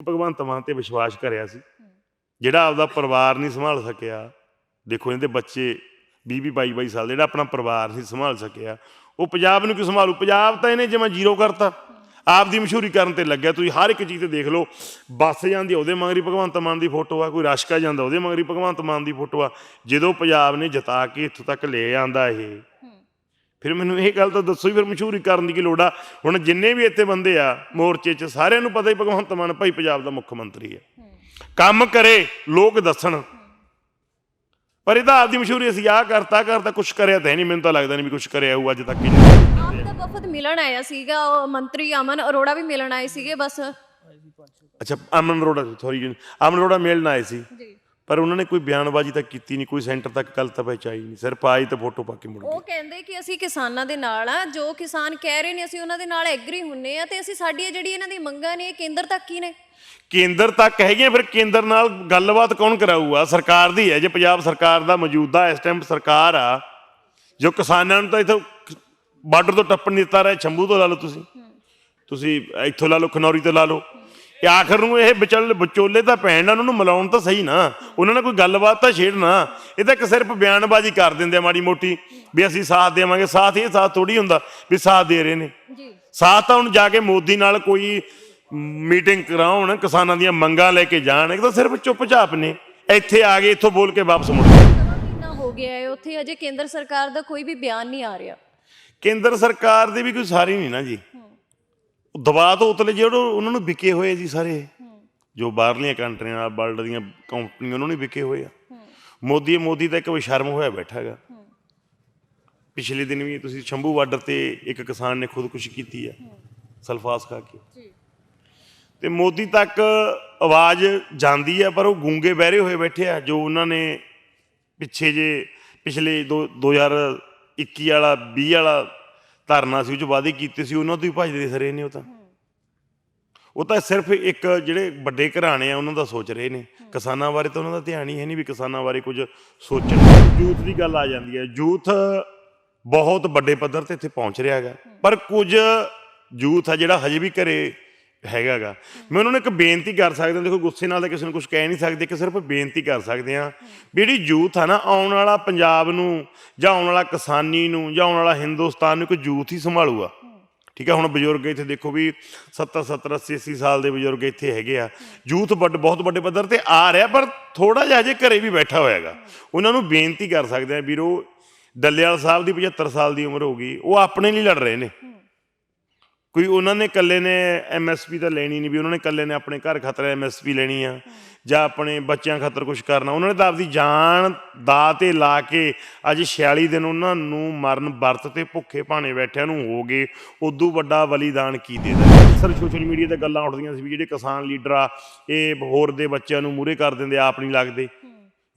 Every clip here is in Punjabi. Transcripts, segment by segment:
ਭਗਵੰਤ ਮਾਨ ਤੇ ਵਿਸ਼ਵਾਸ ਕਰਿਆ ਸੀ। ਜਿਹੜਾ ਆਪਦਾ ਪਰਿਵਾਰ ਨਹੀਂ ਸੰਭਾਲ ਸਕਿਆ ਦੇਖੋ ਇਹਦੇ ਬੱਚੇ 20 ਵੀਹ 22 22 ਸਾਲ ਜਿਹੜਾ ਆਪਣਾ ਪਰਿਵਾਰ ਨਹੀਂ ਸੰਭਾਲ ਸਕਿਆ ਉਹ ਪੰਜਾਬ ਨੂੰ ਕਿਉਂ ਸੰਭਾਲੂ? ਪੰਜਾਬ ਤਾਂ ਇਹਨੇ ਜਿਵੇਂ ਜ਼ੀਰੋ ਕਰਤਾ। ਆਪ ਦੀ ਮਸ਼ਹੂਰੀ ਕਰਨ ਤੇ ਲੱਗਿਆ। ਤੁਸੀਂ ਹਰ ਇੱਕ ਚੀਜ਼ ਤੇ ਦੇਖ ਲਓ ਬੱਸ ਜਾਂਦੀ ਉਹਦੇ ਮਗਰੀ ਭਗਵੰਤ ਮਾਨ ਦੀ ਫੋਟੋ ਆ ਕੋਈ ਰਸ਼ਕਾ ਜਾਂਦਾ ਉਹਦੇ ਮਗਰੀ ਭਗਵੰਤ ਮਾਨ ਦੀ ਫੋਟੋ ਆ। ਜਦੋਂ ਪੰਜਾਬ ਨੇ ਜਿਤਾ ਕੇ ਇੱਥੋਂ ਤੱਕ ਲੈ ਆਂਦਾ ਇਹ ਫਿਰ ਮੈਨੂੰ ਇਹ ਗੱਲ ਤਾਂ ਦੱਸੋ ਹੀ ਫਿਰ ਮਸ਼ਹੂਰੀ ਕਰਨ ਦੀ ਕੀ ਲੋੜ ਆ? ਹੁਣ ਜਿੰਨੇ ਵੀ ਇੱਥੇ ਬੰਦੇ ਆ ਮੋਰਚੇ 'ਚ ਸਾਰਿਆਂ ਨੂੰ ਪਤਾ ਹੀ ਭਗਵੰਤ ਮਾਨ ਭਾਈ ਪੰਜਾਬ ਦਾ ਮੁੱਖ ਮੰਤਰੀ ਹੈ। ਕੰਮ ਕਰੇ ਲੋਕ ਦੱਸਣ। ਪਰ ਇਹਦਾ ਆਪਦੀ ਮਸ਼ਹੂਰੀ ਅਸੀਂ ਆਹ ਕਰਤਾ ਕਰਤਾ ਕੁਝ ਕਰਿਆ ਤਾਂ ਨਹੀਂ ਮੈਨੂੰ ਤਾਂ ਲੱਗਦਾ ਨਹੀਂ ਵੀ ਕੁਝ ਕਰਿਆ ਹੋਊ ਅੱਜ ਤੱਕ ਆਪ ਦਾ ਵਫਦ ਮਿਲਣ ਆਇਆ ਸੀਗਾ ਉਹ ਮੰਤਰੀ ਅਮਨ ਅਰੋੜਾ ਵੀ ਮਿਲਣ ਆਏ ਸੀਗੇ ਬਸ। ਅੱਛਾ ਅਮਨ ਅਰੋੜਾ ਸੌਰੀ ਅਮਨ ਅਰੋੜਾ ਮਿਲਣ ਆਏ ਸੀ। ਜੀ। ਪਰ ਉਹਨਾਂ ਨੇ ਕੋਈ ਬਿਆਨਬਾਜ਼ੀ ਤਾਂ ਕੀਤੀ ਨਹੀਂ ਕੋਈ ਸੈਂਟਰ ਤੱਕ ਗੱਲ ਤਾਂ ਪਹੁੰਚਾਈ ਨਹੀਂ। ਸਿਰਫ ਆਈ ਤੇ ਫੋਟੋ ਪਾ ਕੇ ਮੁੜ ਗਏ। ਉਹ ਕਹਿੰਦੇ ਕਿ ਅਸੀਂ ਕਿਸਾਨਾਂ ਦੇ ਨਾਲ ਆ ਜੋ ਕਿਸਾਨ ਕਹਿ ਰਹੇ ਨੇ ਅਸੀਂ ਉਹਨਾਂ ਦੇ ਨਾਲ ਐਗਰੀ ਹੁੰਨੇ ਆ ਤੇ ਅਸੀਂ ਸਾਡੀਆਂ ਜਿਹੜੀ ਇਹਨਾਂ ਦੀ ਮੰਗਾਂ ਨੇ ਇਹ ਕੇਂਦਰ ਤੱਕ ਹੀ ਨੇ? ਕੇਂਦਰ ਤੱਕ ਹੈਗੀਆਂ ਫਿਰ ਕੇਂਦਰ ਨਾਲ ਗੱਲਬਾਤ ਕੌਣ ਕਰਾਊਗਾ? ਸਰਕਾਰ ਦੀ ਹੈ ਜੇ ਪੰਜਾਬ ਸਰਕਾਰ ਦਾ ਮੌਜੂਦਾ ਇਸ ਟਾਈਮ ਸਰਕਾਰ ਆ ਜੋ ਕਿਸਾਨਾਂ ਨੂੰ ਤਾਂ ਇਥੋਂ ਬਾਰਡਰ ਤੋਂ ਟੱਪਣ ਨਹੀਂ ਦਿੱਤਾ ਰਿਹਾ ਸ਼ੰਭੂ ਤੋਂ ਲਾ ਲਓ ਤੁਸੀਂ। ਤੁਸੀਂ ਇੱਥੋਂ ਲਾ ਲਓ ਖਨੌਰੀ ਤੋਂ ਲਾ ਲਓ। ਇਹ ਆਖਰ ਨੂੰ ਇਹ ਵਿਚਲ ਵਿਚੋਲੇ ਤਾਂ ਪੈਣ ਨਾ ਉਹਨਾਂ ਨੂੰ ਮਿਲਾਉਣ ਤਾਂ ਸਹੀ ਨਾ। ਉਹਨਾਂ ਨਾਲ ਕੋਈ ਗੱਲਬਾਤ ਤਾਂ ਛੇੜਨਾ ਇਹ ਤਾਂ ਇੱਕ ਸਿਰਫ ਬਿਆਨਬਾਜ਼ੀ ਕਰ ਦਿੰਦੇ ਆ ਮਾੜੀ ਮੋਟੀ ਵੀ ਅਸੀਂ ਸਾਥ ਦੇਵਾਂਗੇ। ਸਾਥ ਇਹ ਸਾਥ ਥੋੜੀ ਹੁੰਦਾ ਵੀ ਸਾਥ ਦੇ ਰਹੇ ਨੇ। ਜੀ। ਸਾਥ ਤਾਂ ਹੁਣ ਜਾ ਕੇ ਮੋਦੀ ਨਾਲ ਕੋਈ ਮੀਟਿੰਗ ਕਰਾਉਣ ਕਿਸਾਨਾਂ ਦੀਆਂ ਮੰਗਾਂ ਲੈ ਕੇ ਜਾਣ ਇਹ ਤਾਂ ਸਿਰਫ ਚੁੱਪਚਾਪ ਨੇ। ਇੱਥੇ ਆ ਗਏ ਇੱਥੋਂ ਬੋਲ ਕੇ ਵਾਪਸ ਮੁੜ ਗਏ। ਮਹੀਨਾ ਹੋ ਗਿਆ ਹੈ। ਉੱਥੇ ਅਜੇ ਕੇਂਦਰ ਸਰਕਾਰ ਦਾ ਕੋਈ ਵੀ ਬਿਆਨ ਨਹੀਂ ਆ ਰਿਹਾ। ਕੇਂਦਰ ਸਰਕਾਰ ਦੀ ਵੀ ਕੋਈ ਸਾਰੀ ਨਹੀਂ ਨਾ ਜੀ। ਦਬਾਅ ਤੋਂ ਉਤਲੇ ਜਿਹੜੇ ਉਹਨਾਂ ਨੂੰ ਵਿਕੇ ਹੋਏ ਜੀ ਸਾਰੇ। ਜੋ ਬਾਹਰਲੀਆਂ ਕੰਟਰੀਆਂ ਨਾਲ ਵਰਲਡ ਦੀਆਂ ਕੰਪਨੀਆਂ ਉਹਨਾਂ ਨੂੰ ਵਿਕੇ ਹੋਏ ਆ। ਮੋਦੀ ਮੋਦੀ ਤਾਂ ਇੱਕ ਸ਼ਰਮ ਹੋਇਆ ਬੈਠਾ ਹੈਗਾ। ਪਿਛਲੇ ਦਿਨ ਵੀ ਤੁਸੀਂ ਸ਼ੰਭੂ ਬਾਰਡਰ ਤੇ ਇੱਕ ਕਿਸਾਨ ਨੇ ਖੁਦਕੁਸ਼ੀ ਕੀਤੀ ਆ ਸਲਫਾਸ ਖਾ ਕੇ। ਜੀ। ਤੇ ਮੋਦੀ ਤੱਕ ਆਵਾਜ਼ ਜਾਂਦੀ ਹੈ ਪਰ ਉਹ ਗੂੰਗੇ ਬਹਿਰੇ ਹੋਏ ਬੈਠੇ ਆ ਜੋ ਉਹਨਾਂ ਨੇ ਪਿੱਛੇ ਜੇ ਪਿਛਲੇ ਦੋ- 2021 ਵਾਲਾ 20 ਵਾਲਾ ਧਰਨਾ ਸੀ, ਉਹ ਚ ਵਾਅਦੇ ਕੀਤੇ ਸੀ, ਉਹਨਾਂ ਤੋਂ ਹੀ ਭੱਜਦੇ ਰਹੇ ਨੇ ਉਹ ਤਾਂ। ਉਹ ਤਾਂ ਸਿਰਫ ਇੱਕ ਜਿਹੜੇ ਵੱਡੇ ਘਰਾਣੇ ਆ, ਉਹਨਾਂ ਦਾ ਸੋਚ ਰਹੇ ਨੇ। ਕਿਸਾਨਾਂ ਬਾਰੇ ਤਾਂ ਉਹਨਾਂ ਦਾ ਧਿਆਨ ਹੀ ਹੈ ਨਹੀਂ ਵੀ ਕਿਸਾਨਾਂ ਬਾਰੇ ਕੁਝ ਸੋਚਣ ਯੂਥ ਦੀ ਗੱਲ ਆ ਜਾਂਦੀ ਹੈ। ਯੂਥ ਬਹੁਤ ਵੱਡੇ ਪੱਧਰ ਤੇ ਇੱਥੇ ਪਹੁੰਚ ਰਿਹਾ ਹੈਗਾ। ਪਰ ਕੁਝ ਯੂਥ ਆ ਜਿਹੜਾ ਹਜੇ ਵੀ ਘਰੇ ਹੈਗਾਗਾ। ਮੈਂ ਉਹਨਾਂ ਨੂੰ ਇੱਕ ਬੇਨਤੀ ਕਰ ਸਕਦਾ, ਦੇਖੋ ਗੁੱਸੇ ਨਾਲ ਤਾਂ ਕਿਸੇ ਨੂੰ ਕੁਝ ਕਹਿ ਨਹੀਂ ਸਕਦੇ ਕਿ ਸਿਰਫ ਬੇਨਤੀ ਕਰ ਸਕਦੇ ਆ ਵੀ ਜਿਹੜੀ ਯੂਥ ਆ ਨਾ, ਆਉਣ ਵਾਲਾ ਪੰਜਾਬ ਨੂੰ ਜਾਂ ਆਉਣ ਵਾਲਾ ਕਿਸਾਨੀ ਨੂੰ ਜਾਂ ਆਉਣ ਵਾਲਾ ਹਿੰਦੁਸਤਾਨ ਨੂੰ ਇੱਕ ਯੂਥ ਹੀ ਸੰਭਾਲੂਗਾ। ਠੀਕ ਹੈ ਹੁਣ ਬਜ਼ੁਰਗ ਇੱਥੇ ਦੇਖੋ ਵੀ 70 70 80 80 ਸਾਲ ਦੇ ਬਜ਼ੁਰਗ ਇੱਥੇ ਹੈਗੇ ਆ। ਯੂਥ ਵੱਡ, ਬਹੁਤ ਵੱਡੇ ਪੱਧਰ ਤੇ ਆ ਰਿਹਾ, ਪਰ ਥੋੜਾ ਜਿਹਾ ਜੇ ਘਰੇ ਵੀ ਬੈਠਾ ਹੋਇਆਗਾ। ਉਹਨਾਂ ਨੂੰ ਬੇਨਤੀ ਕਰ ਸਕਦੇ ਆ ਵੀਰੋ, ਡੱਲੇਵਾਲ ਸਾਹਿਬ ਦੀ 75 ਸਾਲ ਦੀ ਉਮਰ ਹੋ ਗਈ, ਉਹ ਆਪਣੇ ਲਈ ਲੜ ਰਹੇ ਨੇ। ਕੋਈ ਉਹਨਾਂ ਨੇ ਇਕੱਲੇ ਨੇ ਐਮਐਸਪੀ ਤਾਂ ਲੈਣੀ ਨਹੀਂ ਵੀ ਉਹਨਾਂ ਨੇ ਇਕੱਲੇ ਨੇ ਆਪਣੇ ਘਰ ਖਾਤਰ ਐਮਐਸਪੀ ਲੈਣੀ ਆ ਜਾਂ ਆਪਣੇ ਬੱਚਿਆਂ ਖਾਤਰ ਕੁਝ ਕਰਨਾ। ਉਹਨਾਂ ਨੇ ਤਾਂ ਆਪਦੀ ਜਾਨ ਦਾ ਤੇ ਲਾ ਕੇ ਅੱਜ 46 ਦਿਨ ਉਹਨਾਂ ਨੂੰ ਮਰਨ ਵਰਤ ਤੇ ਭੁੱਖੇ ਭਾਣੇ ਬੈਠਿਆਂ ਨੂੰ ਹੋ ਗਏ। ਉਦੋਂ ਵੱਡਾ ਬਲੀਦਾਨ ਕੀ ਦੇ। ਦਾ ਅਕਸਰ ਸੋਸ਼ਲ ਮੀਡੀਆ ਤੇ ਗੱਲਾਂ ਉੱਠਦੀਆਂ ਸੀ ਵੀ ਜਿਹੜੇ ਕਿਸਾਨ ਲੀਡਰ ਆ ਇਹ ਹੋਰ ਦੇ ਬੱਚਿਆਂ ਨੂੰ ਮੂਰੇ ਕਰ ਦਿੰਦੇ ਆਪ ਨਹੀਂ ਲੱਗਦੇ।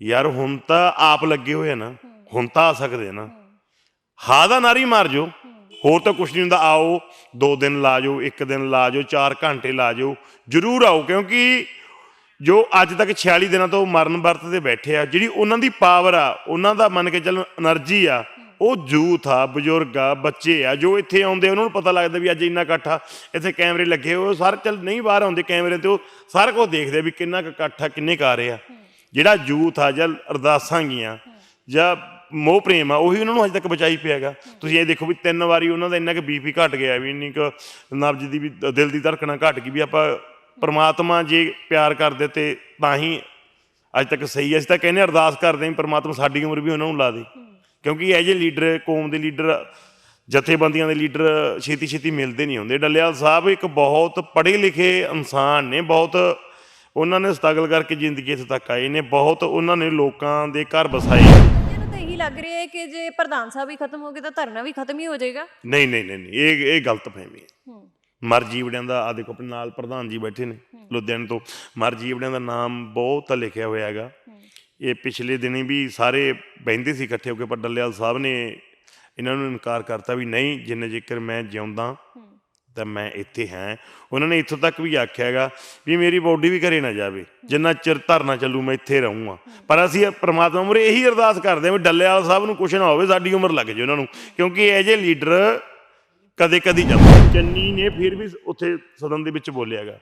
ਯਾਰ ਹੁਣ ਤਾਂ ਆਪ ਲੱਗੇ ਹੋਏ ਆ ਨਾ ਹੁਣ ਤਾਂ ਆ ਸਕਦੇ ਆ ਨਾ। ਹਾਂ ਦਾ ਨਾਰੀ ਮਾਰ ਜੋ। ਹੋਰ ਤਾਂ ਕੁਝ ਨਹੀਂ ਹੁੰਦਾ, ਆਓ, ਦੋ ਦਿਨ ਲਾ ਜਾਓ, ਇੱਕ ਦਿਨ ਲਾ ਜਾਓ, ਚਾਰ ਘੰਟੇ ਲਾ ਜਾਓ, ਜ਼ਰੂਰ ਆਓ, ਕਿਉਂਕਿ ਜੋ ਅੱਜ ਤੱਕ 46 ਦਿਨਾਂ ਤੋਂ ਮਰਨ ਵਰਤ ਤੇ ਬੈਠੇ ਆ, ਜਿਹੜੀ ਉਹਨਾਂ ਦੀ ਪਾਵਰ ਆ, ਉਹਨਾਂ ਦਾ ਮੰਨ ਕੇ ਚੱਲ એનર્ਜੀ ਆ, ਉਹ ਜੂਥ ਆ, ਬਜ਼ੁਰਗ ਆ, ਬੱਚੇ ਆ, ਜੋ ਇੱਥੇ ਆਉਂਦੇ ਉਹਨਾਂ ਨੂੰ ਪਤਾ ਲੱਗਦਾ ਵੀ ਅੱਜ ਇੰਨਾ ਇਕੱਠ ਆ, ਇੱਥੇ ਕੈਮਰੇ ਲੱਗੇ ਹੋਏ ਸਾਰੇ ਚੱਲ ਨਹੀਂ ਬਾਹਰ ਆਉਂਦੇ ਕੈਮਰੇ ਤੇ, ਉਹ ਸਾਰਾ ਕੁਝ ਦੇਖਦੇ ਵੀ ਕਿੰਨਾ ਇਕੱਠ ਆ, ਕਿੰਨੇ ਕਰ ਰਹੇ ਆ। ਜਿਹੜਾ ਜੂਥ ਆ, ਜਾਂ ਅਰਦਾਸਾਂ ਗੀਆਂ, ਜਾਂ ਮੋਹ ਪ੍ਰੇਮ ਆ, ਉਹੀ ਉਹਨਾਂ ਨੂੰ ਅਜੇ ਤੱਕ ਬਚਾਈ ਪਿਆਗਾ ਤੁਸੀਂ ਇਹ ਦੇਖੋ ਵੀ ਤਿੰਨ ਵਾਰੀ ਉਹਨਾਂ ਦਾ ਇੰਨਾ ਕਿ ਬੀਪੀ ਘਟ ਗਿਆ ਵੀ ਇੰਨੀ ਕੁ ਨਬਜ ਦੀ ਵੀ ਦਿਲ ਦੀ ਧੜਕਣਾ ਘਟ ਗਈ ਵੀ ਆਪਾਂ ਪਰਮਾਤਮਾ ਜੇ ਪਿਆਰ ਕਰਦੇ ਤੇ ਤਾਂ ਹੀ ਅੱਜ ਤੱਕ ਸਹੀ ਹੈ। ਅਸੀਂ ਤਾਂ ਕਹਿੰਦੇ ਅਰਦਾਸ ਕਰਦੇ ਹਾਂ ਵੀ ਪ੍ਰਮਾਤਮਾ ਸਾਡੀ ਉਮਰ ਵੀ ਉਹਨਾਂ ਨੂੰ ਲਾ ਦੇ। ਕਿਉਂਕਿ ਇਹ ਜੇ ਲੀਡਰ, ਕੌਮ ਦੇ ਲੀਡਰ, ਜਥੇਬੰਦੀਆਂ ਦੇ ਲੀਡਰ ਛੇਤੀ ਛੇਤੀ ਮਿਲਦੇ ਨਹੀਂ ਹੁੰਦੇ। ਡੱਲਿਆਲ ਸਾਹਿਬ ਇੱਕ ਬਹੁਤ ਪੜ੍ਹੇ ਲਿਖੇ ਇਨਸਾਨ ਨੇ, ਬਹੁਤ ਉਹਨਾਂ ਨੇ ਸਟਰਗਲ ਕਰਕੇ ਜ਼ਿੰਦਗੀ ਇੱਥੇ ਤੱਕ ਆਏ ਨੇ, ਬਹੁਤ ਉਹਨਾਂ ਨੇ ਲੋਕਾਂ ਦੇ ਘਰ ਵਸਾਏ ਲੱਗ ਰਿਹਾ ਹੈ ਕਿ ਜੇ ਪ੍ਰਧਾਨ ਸਾਹਿਬ ਹੀ ਖਤਮ ਹੋ ਗਏ ਤਾਂ ਧਰਨਾ ਵੀ ਖਤਮ ਹੀ ਹੋ ਜਾਏਗਾ? ਨਹੀਂ ਨਹੀਂ ਨਹੀਂ ਨਹੀਂ, ਇਹ ਇਹ ਗਲਤ ਫਹਿਮੀ ਹੈ। ਹੂੰ। ਮਰਜੀਵੜਿਆਂ ਦਾ ਆ ਦੇਖੋ ਆਪਣੇ ਨਾਲ ਪ੍ਰਧਾਨ ਜੀ ਬੈਠੇ ਨੇ ਲੁਧਿਆਣੇ ਤੋਂ। ਮਰਜੀਵੜਿਆਂ ਦਾ ਨਾਮ ਬਹੁਤ ਲਿਖਿਆ ਹੋਇਆ ਹੈਗਾ। ਇਹ ਪਿਛਲੇ ਦਿਨੀ ਵੀ ਸਾਰੇ ਬਹਿੰਦੇ ਸੀ ਇਕੱਠੇ ਹੋ ਕੇ ਪਰ ਡੱਲੇਵਾਲ ਸਾਹਿਬ ਨੇ ਇਹਨਾਂ ਨੂੰ ਇਨਕਾਰ ਕਰਤਾ ਵੀ ਨਹੀਂ ਜਿੰਨੇ ਜੇਕਰ ਮੈਂ ਜਿਉਂਦਾ ਤਾਂ ਮੈਂ ਇੱਥੇ ਹਾਂ। ਉਹਨਾਂ ਨੇ ਇੱਥੋਂ ਤੱਕ ਵੀ ਆਖਿਆ ਹੈਗਾ ਵੀ ਮੇਰੀ ਬੋਡੀ ਵੀ ਘਰੇ ਨਾ ਜਾਵੇ। ਜਿੰਨਾ ਚਿਰ ਧਰਨਾ ਚੱਲੂ ਮੈਂ ਇੱਥੇ ਰਹੂੰਗਾ। ਪਰ ਅਸੀਂ ਪ੍ਰਮਾਤਮਾ ਮੁਰੇ ਇਹੀ ਅਰਦਾਸ ਕਰਦੇ ਹਾਂ ਵੀ ਡੱਲੇਵਾਲ ਸਾਹਿਬ ਨੂੰ ਕੁਛ ਨਾ ਹੋਵੇ, ਸਾਡੀ ਉਮਰ ਲੱਗ ਜੇ ਉਹਨਾਂ ਨੂੰ। ਕਿਉਂਕਿ ਇਹ ਜੇ ਲੀਡਰ ਕਦੇ ਕਦੀ ਜਾਂਦਾ ਚੰਨੀ ਨੇ ਫਿਰ ਵੀ ਉੱਥੇ ਸਦਨ ਦੇ ਵਿੱਚ ਬੋਲਿਆਗਾ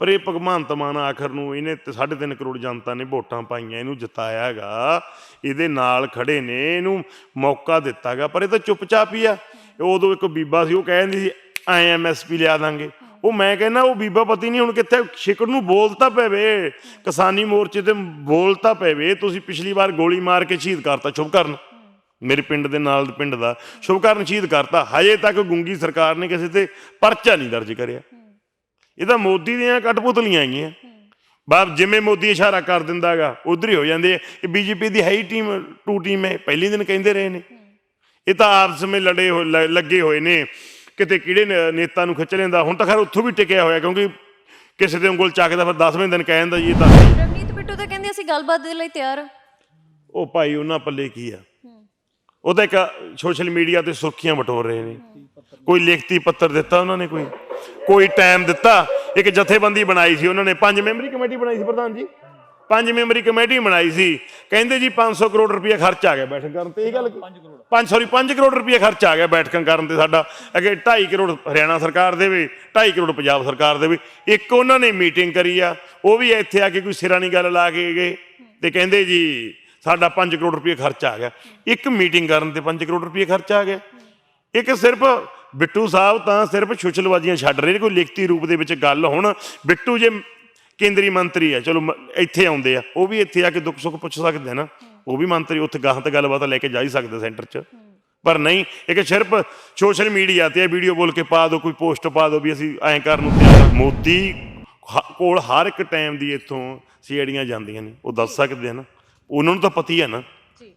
ਪਰ ਇਹ ਭਗਵੰਤ ਮਾਨ ਆਖਰ ਨੂੰ ਇਹਨੇ ਤੇ 3.5 ਕਰੋੜ ਜਨਤਾ ਨੇ ਵੋਟਾਂ ਪਾਈਆਂ, ਇਹਨੂੰ ਜਿਤਾਇਆ ਹੈਗਾ। ਇਹਦੇ ਨਾਲ ਖੜੇ ਨੇ, ਇਹਨੂੰ ਮੌਕਾ ਦਿੱਤਾਗਾ ਪਰ ਇਹ ਤਾਂ ਚੁੱਪਚਾਪ ਹੀ ਆ। ਉਦੋਂ ਇੱਕ ਬੀਬਾ ਸੀ, ਉਹ ਕਹਿੰਦੀ ਸੀ ਐ ਐਮਐਸਪੀ ਲਿਆ ਦਾਂਗੇ। ਉਹ ਮੈਂ ਕਹਿੰਦਾ, ਉਹ ਬੀਬਾ ਪਤੀ ਨਹੀਂ ਹੁਣ ਕਿੱਥੇ ਸ਼ਿਕਰ ਨੂੰ ਬੋਲਤਾ ਪਵੇ। ਕਿਸਾਨੀ ਮੋਰਚੇ ਤੇ ਬੋਲਤਾ ਪਵੇ। ਤੁਸੀਂ ਪਿਛਲੀ ਵਾਰ ਗੋਲੀ ਮਾਰ ਕੇ ਸ਼ਹੀਦ ਕਰਤਾ ਸ਼ੁਭ ਕਰਨ ਮੇਰੇ ਪਿੰਡ ਦੇ ਨਾਲ ਦੇ ਪਿੰਡ ਦਾ। ਸ਼ੁਭਕਰਨ ਸ਼ਹੀਦ ਕਰਤਾ। ਹਜੇ ਤੱਕ ਗੁੰਗੀ ਸਰਕਾਰ ਨੇ ਕਿਸੇ ਤੇ ਪਰਚਾ ਨਹੀਂ ਦਰਜ ਕਰਿਆ। ਇਹ ਤਾਂ ਮੋਦੀ ਦੀਆਂ ਕਟਪੁਤਲੀਆਂ ਆਈਆਂ ਬਾਪ, ਜਿਵੇਂ ਮੋਦੀ ਇਸ਼ਾਰਾ ਕਰ ਦਿੰਦਾਗਾ ਉਧਰ ਹੀ ਹੋ ਜਾਂਦੇ ਆ। ਇਹ ਬੀਜੇਪੀ ਦੀ ਹੈ ਹੀ ਟੀਮ ਟੂ ਟੀਮ ਹੈ। ਪਹਿਲੇ ਦਿਨ ਕਹਿੰਦੇ ਰਹੇ ਨੇ। ਇਹ ਤਾਂ ਆਪਸ ਵਿੱਚ ਲੜੇ ਹੋਏ, ਲ- ਲੱਗੇ ਹੋਏ ਨੇ। ਕਿਤੇ ਕਿਹੜੇ ਨੇਤਾ ਨੂੰ ਖਿੱਚ ਲੈਂਦਾ। ਹੁਣ ਤਾਂ ਖੈਰ ਉੱਥੋਂ ਵੀ ਟਿਕਿਆ ਹੋਇਆ ਕਿਉਂਕਿ ਕਿਸੇ ਦੇ ਉਂਗਲ ਚੱਕਦਾ ਫਿਰ 10ਵੇਂ ਦਿਨ ਕਹਿ ਜਾਂਦਾ ਜੀ ਇਹ ਤਾਂ। ਰਵਨੀਤ ਬਿੱਟੂ ਤਾਂ ਕਹਿੰਦੇ ਅਸੀਂ ਗੱਲਬਾਤ ਦੇ ਲਈ ਤਿਆਰ। ਉਹ ਭਾਈ ਉਹਨਾਂ ਪੱਲੇ ਕੀ ਆ? ਉਹ ਤਾਂ ਇੱਕ ਸੋਸ਼ਲ ਮੀਡੀਆ ਤੇ ਸੁਰਖੀਆਂ ਬਟੋਰ ਰਹੇ ਨੇ। ਕੋਈ ਲਿਖਤੀ ਪੱਤਰ ਦਿੱਤਾ ਉਹਨਾਂ ਨੇ ਕੋਈ? ਕੋਈ ਟਾਈਮ ਦਿੱਤਾ? ਇੱਕ ਜਥੇਬੰਦੀ ਬਣਾਈ ਸੀ ਉਹਨਾਂ ਨੇ। ਪੰਜ ਮੈਂਬਰੀ ਕਮੇਟੀ ਬਣਾਈ ਸੀ ਪ੍ਰਧਾਨ ਜੀ। ਪੰਜ ਮੈਂਬਰੀ ਕਮੇਟੀ ਬਣਾਈ ਸੀ। ਕਹਿੰਦੇ ਜੀ 500 ਕਰੋੜ ਰੁਪਏ ਖਰਚ ਆ ਗਿਆ ਬੈਠਕ ਕਰਨ। ਤੇ ਇਹ ਗੱਲ 5 ਕਰੋੜ। 5 ਸੌਰੀ 5 ਕਰੋੜ ਰੁਪਏ ਖਰਚ ਆ ਗਿਆ ਬੈਠਕਾਂ ਕਰਨ ਤੇ ਸਾਡਾ। ਅੱਗੇ 2.5 ਕਰੋੜ ਹਰਿਆਣਾ ਸਰਕਾਰ ਦੇਵੇ 2.5 ਕਰੋੜ ਪੰਜਾਬ ਸਰਕਾਰ ਦੇਵੇ। ਇੱਕ ਉਹਨਾਂ ਨੇ ਮੀਟਿੰਗ ਕਰੀ ਆ, ਉਹ ਵੀ ਇੱਥੇ ਆ ਕੇ ਕੋਈ ਸਿਰਾਂ ਨਹੀਂ ਗੱਲ ਲਾ ਕੇ ਗਏ ਤੇ ਕਹਿੰਦੇ ਜੀ, ਸਾਡਾ 5 ਕਰੋੜ ਰੁਪਏ ਖਰਚ ਆ ਗਿਆ। ਇੱਕ ਮੀਟਿੰਗ ਕਰਨ ਤੇ 5 ਕਰੋੜ ਰੁਪਏ ਖਰਚ ਆ ਗਿਆ। ਇੱਕ ਸਿਰਫ ਬਿੱਟੂ ਸਾਹਿਬ ਤਾਂ ਸਿਰਫ ਛੁਛਲਬਾਜ਼ੀਆਂ ਛੱਡ ਰਹੇ ਨੇ, ਕੋਈ ਲਿਖਤੀ ਰੂਪ ਦੇ ਵਿੱਚ ਗੱਲ ਹੁਣ। ਬਿੱਟੂ ਜੇ ਕੇਂਦਰੀ ਮੰਤਰੀ ਹੈ ਚਲੋ ਮ- ਇੱਥੇ ਆਉਂਦੇ ਆ, ਉਹ ਵੀ ਇੱਥੇ ਆ ਕੇ ਦੁੱਖ ਸੁੱਖ ਪੁੱਛ ਸਕਦੇ ਨਾ। ਉਹ ਵੀ ਮੰਤਰੀ ਉੱਥੇ ਗਾਹਾਂ ਤੇ ਗੱਲਬਾਤ ਲੈ ਕੇ ਜਾ ਹੀ ਸਕਦੇ ਸੈਂਟਰ 'ਚ। ਪਰ ਨਹੀਂ ਇੱਕ ਸਿਰਫ ਸੋਸ਼ਲ ਮੀਡੀਆ ਤੇ ਵੀਡੀਓ ਬੋਲ ਕੇ ਪਾ ਦਿਓ ਕੋਈ ਪੋਸਟ ਪਾ ਦਿਓ ਵੀ ਅਸੀਂ ਐਂ ਕਰਨ ਨੂੰ ਤਿਆਰ ਹਾਂ। ਮੋਦੀ ਹ- ਕੋਲ ਹਰ ਇੱਕ ਟਾਈਮ ਦੀ ਇੱਥੋਂ ਸੀੜੀਆਂ ਜਾਂਦੀਆਂ ਨੇ ਉਹ ਦੱਸ ਸਕਦੇ ਆ ਨਾ ਉਹਨਾਂ ਨੂੰ ਤਾਂ ਪਤੀ ਹੈ ਨਾ।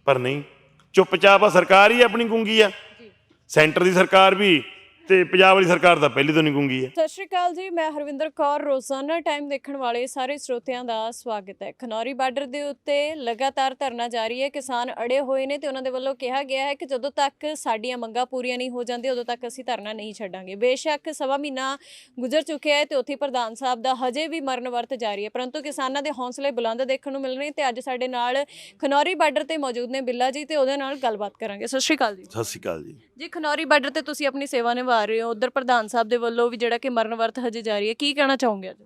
ਪਰ ਨਹੀਂ ਚੁੱਪਚਾਪ ਆ ਸਰਕਾਰ ਹੀ ਆਪਣੀ ਗੁੰਗੀ ਆ। ਸੈਂਟਰ ਦੀ ਸਰਕਾਰ ਵੀ ਤੇ ਪੰਜਾਬ ਵਾਲੀ ਸਰਕਾਰ ਤਾਂ ਪਹਿਲੇ ਤੋਂ ਨਹੀਂ ਗੁੰਗੀ ਹੈ ਸਤਿ ਸ਼੍ਰੀ ਅਕਾਲ ਜੀ ਮੈਂ ਹਰਵਿੰਦਰ ਕੌਰ ਰੋਜ਼ਾਨਾ ਟਾਈਮ ਦੇਖਣ ਵਾਲੇ ਸਾਰੇ ਸਰੋਤਿਆਂ ਦਾ ਸਵਾਗਤ ਹੈ। ਖਨੌਰੀ ਬਾਰਡਰ ਦੇ ਉੱਤੇ ਲਗਾਤਾਰ ਧਰਨਾ ਜਾਰੀ ਹੈ ਕਿਸਾਨ ਅੜੇ ਹੋਏ ਨੇ ਤੇ ਉਹਨਾਂ ਦੇ ਵੱਲੋਂ ਕਿਹਾ ਗਿਆ ਹੈ ਕਿ ਜਦੋਂ ਤੱਕ ਸਾਡੀਆਂ ਮੰਗਾਂ ਪੂਰੀਆਂ ਨਹੀਂ ਹੋ ਜਾਂਦੀਆਂ ਉਦੋਂ ਤੱਕ ਅਸੀਂ ਧਰਨਾ ਨਹੀਂ ਛੱਡਾਂਗੇ। ਬੇਸ਼ੱਕ ਸਵਾ ਮਹੀਨਾ ਗੁਜ਼ਰ ਚੁੱਕਿਆ ਹੈ ਤੇ ਉੱਥੇ ਪ੍ਰਧਾਨ ਸਾਹਿਬ ਦਾ ਹਜੇ ਵੀ ਮਰਨ ਵਰਤ ਜਾਰੀ ਹੈ। ਪਰੰਤੂ ਕਿਸਾਨਾਂ ਦੇ ਹੌਸਲੇ ਬੁਲੰਦ ਦੇਖਣ ਨੂੰ ਮਿਲ ਰਹੇ ਨੇ ਤੇ ਅੱਜ ਸਾਡੇ ਨਾਲ ਖਨੌਰੀ ਬਾਰਡਰ ਤੇ ਮੌਜੂਦ ਨੇ ਬਿੱਲਾ ਜੀ ਤੇ ਉਹਦੇ ਨਾਲ ਗੱਲਬਾਤ ਕਰਾਂਗੇ। ਸਤਿ ਸ਼੍ਰੀ ਅਕਾਲ ਜੀ। ਸਤਿ ਸ਼੍ਰੀ ਅਕਾਲ ਜੀ। ਜੀ ਖਨੌਰੀ ਬਾਰਡਰ ਤੇ ਤੁਸੀਂ ਆਪਣੀ ਸੇਵਾ ਨਿਭਾ ਰਹੇ ਹੋ? ਉਧਰ ਪ੍ਰਧਾਨ ਸਾਹਿਬ ਦੇ ਵੱਲੋਂ ਵੀ ਜਿਹੜਾ ਕਿ ਮਰਨ ਵਰਤ ਹਜੇ ਜਾਰੀ ਹੈ ਕੀ ਕਹਿਣਾ ਚਾਹੋਗੇ ਅੱਜ?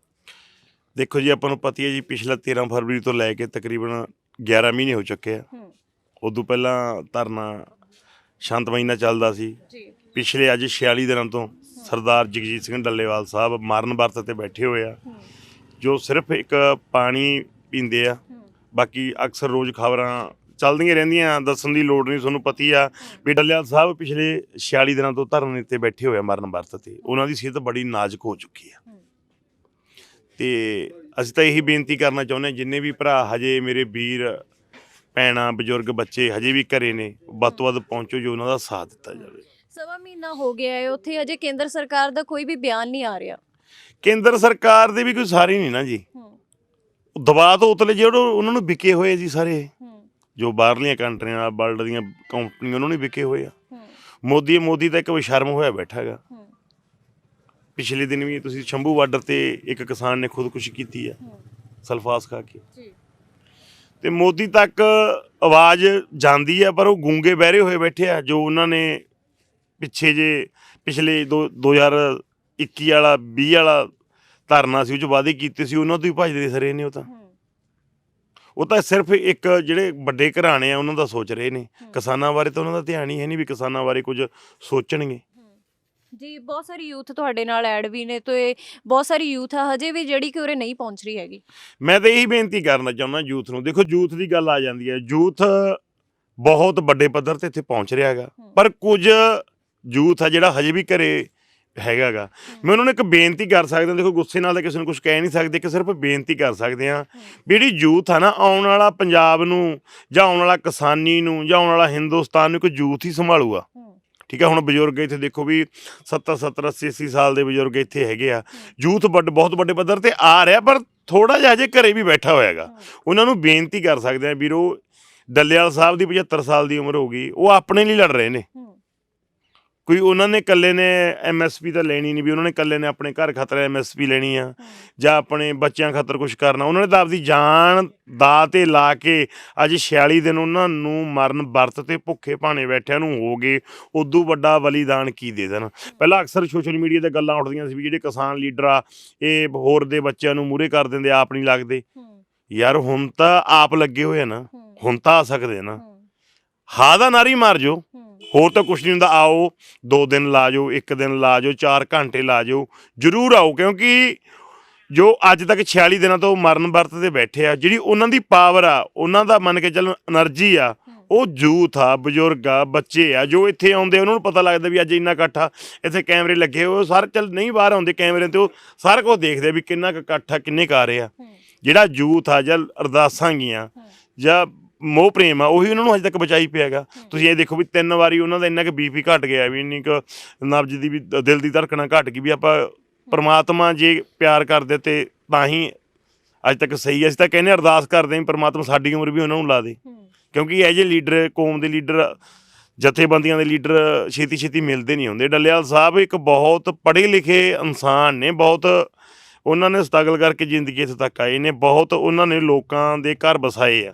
ਦੇਖੋ ਜੀ ਆਪਾਂ ਨੂੰ ਪਤਾ ਹੀ ਹੈ ਜੀ ਪਿਛਲਾ 13 ਫਰਵਰੀ ਤੋਂ ਲੈ ਕੇ ਤਕਰੀਬਨ 11 ਮਹੀਨੇ ਹੋ ਚੁੱਕੇ ਆ। ਹੂੰ। ਉਦੋਂ ਪਹਿਲਾਂ ਧਰਨਾ ਸ਼ਾਂਤ ਮਹੀਨਾ ਚੱਲਦਾ ਸੀ। ਜੀ। ਪਿਛਲੇ ਅੱਜ 46 ਦਿਨਾਂ ਤੋਂ ਸਰਦਾਰ ਜਗਜੀਤ ਸਿੰਘ ਡੱਲੇਵਾਲ ਸਾਹਿਬ ਮਰਨ ਵਰਤ ਤੇ ਬੈਠੇ ਹੋਏ ਆ। ਜੋ ਸਿਰਫ ਇੱਕ ਪਾਣੀ ਪੀਂਦੇ ਆ। ਬਾਕੀ ਅਕਸਰ ਰੋਜ਼ ਖਬਰਾਂ ਚੱਲਦੀਆਂ ਰਹਿੰਦੀਆਂ ਦੱਸਣ ਦੀ ਲੋੜ ਨਹੀਂ ਤੁਹਾਨੂੰ ਪਤੀ ਆ। ਵੀ ਡੱਲੇਵਾਲ ਸਾਹਿਬ ਪਿਛਲੇ 46 ਦਿਨਾਂ ਤੋਂ ਧਰਨੇ ਤੇ ਬੈਠੇ ਹੋਏ ਆ ਮਰਨ ਵਰਤ ਤੇ। ਉਹਨਾਂ ਦੀ ਸਿਹਤ ਬੜੀ ਨਾਜ਼ੁਕ ਹੋ ਚੁੱਕੀ ਆ। ਤੇ ਅਸੀਂ ਤਾਂ ਇਹੀ ਬੇਨਤੀ ਕਰਨਾ ਚਾਹੁੰਦੇ ਜਿੰਨੇ ਵੀ ਭਰਾ ਹਜੇ ਮੇਰੇ ਵੀਰ ਭੈਣਾਂ ਬਜ਼ੁਰਗ ਬੱਚੇ ਹਜੇ ਵੀ ਘਰੇ ਨੇ ਵੱਧ ਤੋਂ ਵੱਧ ਪਹੁੰਚੋ ਜੋ ਉਹਨਾਂ ਦਾ ਸਾਥ ਦਿੱਤਾ ਜਾਵੇ। ਸਵਾ ਮਹੀਨਾ ਹੋ ਗਿਆ ਹੈ ਉੱਥੇ ਅਜੇ ਕੇਂਦਰ ਸਰਕਾਰ ਦਾ ਕੋਈ ਵੀ ਬਿਆਨ ਨਹੀਂ ਆ ਰਿਹਾ। ਕੇਂਦਰ ਸਰਕਾਰ ਦੇ ਵੀ ਕੋਈ ਸਾਰੀ ਨਹੀਂ ਨਾ ਜੀ। ਦਬਾਅ ਤੋਂ ਉਤਲੇ ਜਿਹੜੇ ਉਹਨਾਂ ਨੂੰ ਵਿਕੇ ਹੋਏ ਜੀ ਸਾਰੇ। ਜੋ ਬਾਹਰਲੀਆਂ ਕੰਟਰੀਆਂ ਵਰਲਡ ਦੀਆਂ ਕੰਪਨੀਆਂ ਉਹਨਾਂ ਨੂੰ ਵਿਕੇ ਹੋਏ ਆ। ਮੋਦੀ ਮੋਦੀ ਤਾਂ ਇੱਕ ਬਸ਼ਰਮ ਹੋਇਆ ਬੈਠਾ ਹੈਗਾ। ਪਿਛਲੇ ਦਿਨ ਵੀ ਤੁਸੀਂ ਸ਼ੰਭੂ ਬਾਰਡਰ ਤੇ ਇੱਕ ਕਿਸਾਨ ਨੇ ਖੁਦਕੁਸ਼ੀ ਕੀਤੀ ਆ ਸਲਫਾਸ ਖਾ ਕੇ। ਜੀ। ਤੇ ਮੋਦੀ ਤੱਕ ਆਵਾਜ਼ ਜਾਂਦੀ ਆ ਪਰ ਉਹ ਗੂੰਗੇ ਬਹਿਰੇ ਹੋਏ ਬੈਠੇ ਆ ਜੋ ਉਹਨਾਂ ਨੇ ਪਿੱਛੇ ਜੇ ਪਿਛਲੇ ਦੋ- 2021 ਵਾਲਾ 20 ਵਾਲਾ ਧਰਨਾ ਸੀ ਉਹ ਚ ਵਾਅਦੇ ਕੀਤੇ ਸੀ ਉਹਨਾਂ ਤੋਂ ਹੀ ਭੱਜਦੇ ਸਰੇ ਨੇ ਉਹ ਤਾਂ। ਉਹ ਤਾਂ ਸਿਰਫ ਇੱਕ ਜਿਹੜੇ ਵੱਡੇ ਘਰਾਣੇ ਆ ਉਹਨਾਂ ਦਾ ਸੋਚ ਰਹੇ ਨੇ। ਕਿਸਾਨਾਂ ਬਾਰੇ ਤਾਂ ਉਹਨਾਂ ਦਾ ਧਿਆਨ ਹੀ ਹੈ ਨਹੀਂ ਵੀ ਕਿਸਾਨਾਂ ਬਾਰੇ ਕੁਝ ਸੋਚਣਗੇ। ਜੀ ਬਹੁਤ ਸਾਰੀ ਯੂਥ ਤੁਹਾਡੇ ਨਾਲ ਐਡ ਵੀ ਨੇ ਤੇ ਬਹੁਤ ਸਾਰੀ ਯੂਥ ਆ ਹਜੇ ਵੀ ਜਿਹੜੀ ਕਿ ਉਰੇ ਨਹੀਂ ਪਹੁੰਚ ਰਹੀ ਹੈਗੀ। ਮੈਂ ਤਾਂ ਇਹੀ ਬੇਨਤੀ ਕਰਨਾ ਚਾਹੁੰਦਾ ਯੂਥ ਨੂੰ। ਦੇਖੋ ਯੂਥ ਦੀ ਗੱਲ ਆ ਜਾਂਦੀ ਹੈ। ਯੂਥ ਬਹੁਤ ਵੱਡੇ ਪੱਧਰ ਤੇ ਇੱਥੇ ਪਹੁੰਚ ਰਿਹਾ ਹੈਗਾ। ਪਰ ਕੁਝ ਯੂਥ ਆ ਜਿਹੜਾ ਹਜੇ ਵੀ ਘਰੇ ਹੈਗਾਗਾ। ਮੈਂ ਉਹਨਾਂ ਨੂੰ ਇੱਕ ਬੇਨਤੀ ਕਰ ਸਕਦਾ ਦੇਖੋ ਗੁੱਸੇ ਨਾਲ ਤਾਂ ਕਿਸੇ ਨੂੰ ਕੁਝ ਕਹਿ ਨਹੀਂ ਸਕਦੇ ਕਿ ਸਿਰਫ ਬੇਨਤੀ ਕਰ ਸਕਦੇ ਆ ਵੀ ਜਿਹੜੀ ਯੂਥ ਆ ਨਾ ਆਉਣ ਵਾਲਾ ਪੰਜਾਬ ਨੂੰ ਜਾਂ ਆਉਣ ਵਾਲਾ ਕਿਸਾਨੀ ਨੂੰ ਜਾਂ ਆਉਣ ਵਾਲਾ ਹਿੰਦੁਸਤਾਨ ਨੂੰ ਇੱਕ ਯੂਥ ਹੀ ਸੰਭਾਲੂਗਾ। ਠੀਕ ਹੈ ਹੁਣ ਬਜ਼ੁਰਗ ਇੱਥੇ ਦੇਖੋ ਵੀ 70 70 80 80 ਸਾਲ ਦੇ ਬਜ਼ੁਰਗ ਇੱਥੇ ਹੈਗੇ ਆ। ਯੂਥ ਵੱਡ ਬਹੁਤ ਵੱਡੇ ਪੱਧਰ ਤੇ ਆ ਰਿਹਾ ਪਰ ਥੋੜਾ ਜਿਹਾ ਹਜੇ ਘਰੇ ਵੀ ਬੈਠਾ ਹੋਇਆਗਾ। ਉਹਨਾਂ ਨੂੰ ਬੇਨਤੀ ਕਰ ਸਕਦੇ ਆ ਵੀਰੋ ਡੱਲੇਵਾਲ ਸਾਹਿਬ ਦੀ 75 ਸਾਲ ਦੀ ਉਮਰ ਹੋ ਗਈ ਉਹ ਆਪਣੇ ਲਈ ਲੜ ਰਹੇ ਨੇ। ਕੋਈ ਉਹਨਾਂ ਨੇ ਇਕੱਲੇ ਨੇ ਐਮਐਸਪੀ ਤਾਂ ਲੈਣੀ ਨਹੀਂ ਵੀ ਉਹਨਾਂ ਨੇ ਇਕੱਲੇ ਨੇ ਆਪਣੇ ਘਰ ਖਾਤਰ ਐਮਐਸਪੀ ਲੈਣੀ ਆ ਜਾਂ ਆਪਣੇ ਬੱਚਿਆਂ ਖਾਤਰ ਕੁਝ ਕਰਨਾ। ਉਹਨਾਂ ਨੇ ਤਾਂ ਆਪਦੀ ਜਾਨ ਦਾ ਤੇ ਲਾ ਕੇ ਅੱਜ 46 ਦਿਨ ਉਹਨਾਂ ਨੂੰ ਮਰਨ ਵਰਤ ਤੇ ਭੁੱਖੇ ਭਾਣੇ ਬੈਠਿਆਂ ਨੂੰ ਹੋ ਗਏ। ਉਦੋਂ ਵੱਡਾ ਬਲੀਦਾਨ ਕੀ ਦੇ ਦੇਣ? ਪਹਿਲਾਂ ਅਕਸਰ ਸੋਸ਼ਲ ਮੀਡੀਆ ਤੇ ਗੱਲਾਂ ਉੱਠਦੀਆਂ ਸੀ ਵੀ ਜਿਹੜੇ ਕਿਸਾਨ ਲੀਡਰ ਆ ਇਹ ਹੋਰ ਦੇ ਬੱਚਿਆਂ ਨੂੰ ਮੂਰੇ ਕਰ ਦਿੰਦੇ ਆਪ ਨਹੀਂ ਲੱਗਦੇ। ਯਾਰ ਹੁਣ ਤਾਂ ਆਪ ਲੱਗੇ ਹੋਏ ਆ ਨਾ। ਹੁਣ ਤਾਂ ਆ ਸਕਦੇ ਆ ਨਾ। ਹੂੰ। ਦਾ ਨਾਰੀ ਮਾਰ ਜੋ। ਹੋਰ ਤਾਂ ਕੁਛ ਨਹੀਂ ਹੁੰਦਾ ਆਓ ਦੋ ਦਿਨ ਲਾ ਜਾਓ ਇੱਕ ਦਿਨ ਲਾ ਜਾਓ ਚਾਰ ਘੰਟੇ ਲਾ ਜਾਓ ਜ਼ਰੂਰ ਆਓ ਕਿਉਂਕਿ ਜੋ ਅੱਜ ਤੱਕ 46 ਦਿਨਾਂ ਤੋਂ ਮਰਨ ਵਰਤ ਤੇ ਬੈਠੇ ਆ ਜਿਹੜੀ ਉਹਨਾਂ ਦੀ ਪਾਵਰ ਆ ਉਹਨਾਂ ਦਾ ਮੰਨ ਕੇ ਚੱਲ એનર્ਜੀ ਆ ਉਹ ਜੂਥ ਆ ਬਜ਼ੁਰਗ ਆ ਬੱਚੇ ਆ ਜੋ ਇੱਥੇ ਆਉਂਦੇ ਉਹਨਾਂ ਨੂੰ ਪਤਾ ਲੱਗਦਾ ਵੀ ਅੱਜ ਇੰਨਾ ਇਕੱਠ ਆ ਇੱਥੇ ਕੈਮਰੇ ਲੱਗੇ ਹੋਏ ਸਾਰੇ ਚੱਲ ਨਹੀਂ ਬਾਹਰ ਆਉਂਦੇ ਕੈਮਰੇ ਤੇ ਉਹ ਸਾਰਾ ਕੁਝ ਦੇਖਦੇ ਵੀ ਕਿੰਨਾ ਇਕੱਠ ਆ ਕਿੰਨੇ ਕਰ ਰਹੇ ਆ ਜਿਹੜਾ ਜੂਥ ਆ ਜਾਂ ਅਰਦਾਸਾਂ ਗੀਆਂ ਜਾਂ ਮੋਹ ਪ੍ਰੇਮ ਆ ਉਹੀ ਉਹਨਾਂ ਨੂੰ ਹਜੇ ਤੱਕ ਬਚਾਈ ਪਿਆਗਾ ਤੁਸੀਂ ਇਹ ਦੇਖੋ ਵੀ ਤਿੰਨ ਵਾਰੀ ਉਹਨਾਂ ਦਾ ਇੰਨਾ ਕਿ ਬੀਪੀ ਘਟ ਗਿਆ ਵੀ ਇੰਨੀ ਕੁ ਨਬਜ ਦੀ ਵੀ ਦਿਲ ਦੀ ਧੜਕਣਾ ਘਟ ਗਈ ਵੀ ਆਪਾਂ ਪ੍ਰਮਾਤਮਾ ਜੇ ਪਿਆਰ ਕਰਦੇ ਤੇ ਤਾਂ ਹੀ ਅੱਜ ਤੱਕ ਸਹੀ ਹੈ। ਅਸੀਂ ਤਾਂ ਕਹਿੰਦੇ ਅਰਦਾਸ ਕਰਦੇ ਹਾਂ ਪ੍ਰਮਾਤਮਾ ਸਾਡੀ ਉਮਰ ਵੀ ਉਹਨਾਂ ਨੂੰ ਲਾ ਦੇ। ਕਿਉਂਕਿ ਇਹ ਜੇ ਲੀਡਰ ਕੌਮ ਦੇ ਲੀਡਰ ਜਥੇਬੰਦੀਆਂ ਦੇ ਲੀਡਰ ਛੇਤੀ ਛੇਤੀ ਮਿਲਦੇ ਨਹੀਂ ਹੁੰਦੇ। ਡੱਲੇਵਾਲ ਸਾਹਿਬ ਇੱਕ ਬਹੁਤ ਪੜ੍ਹੇ ਲਿਖੇ ਇਨਸਾਨ ਨੇ ਬਹੁਤ ਉਹਨਾਂ ਨੇ ਸਟਰਗਲ ਕਰਕੇ ਜ਼ਿੰਦਗੀ ਇੱਥੇ ਤੱਕ ਆਏ ਨੇ ਬਹੁਤ ਉਹਨਾਂ ਨੇ ਲੋਕਾਂ ਦੇ ਘਰ ਵਸਾਏ ਆ।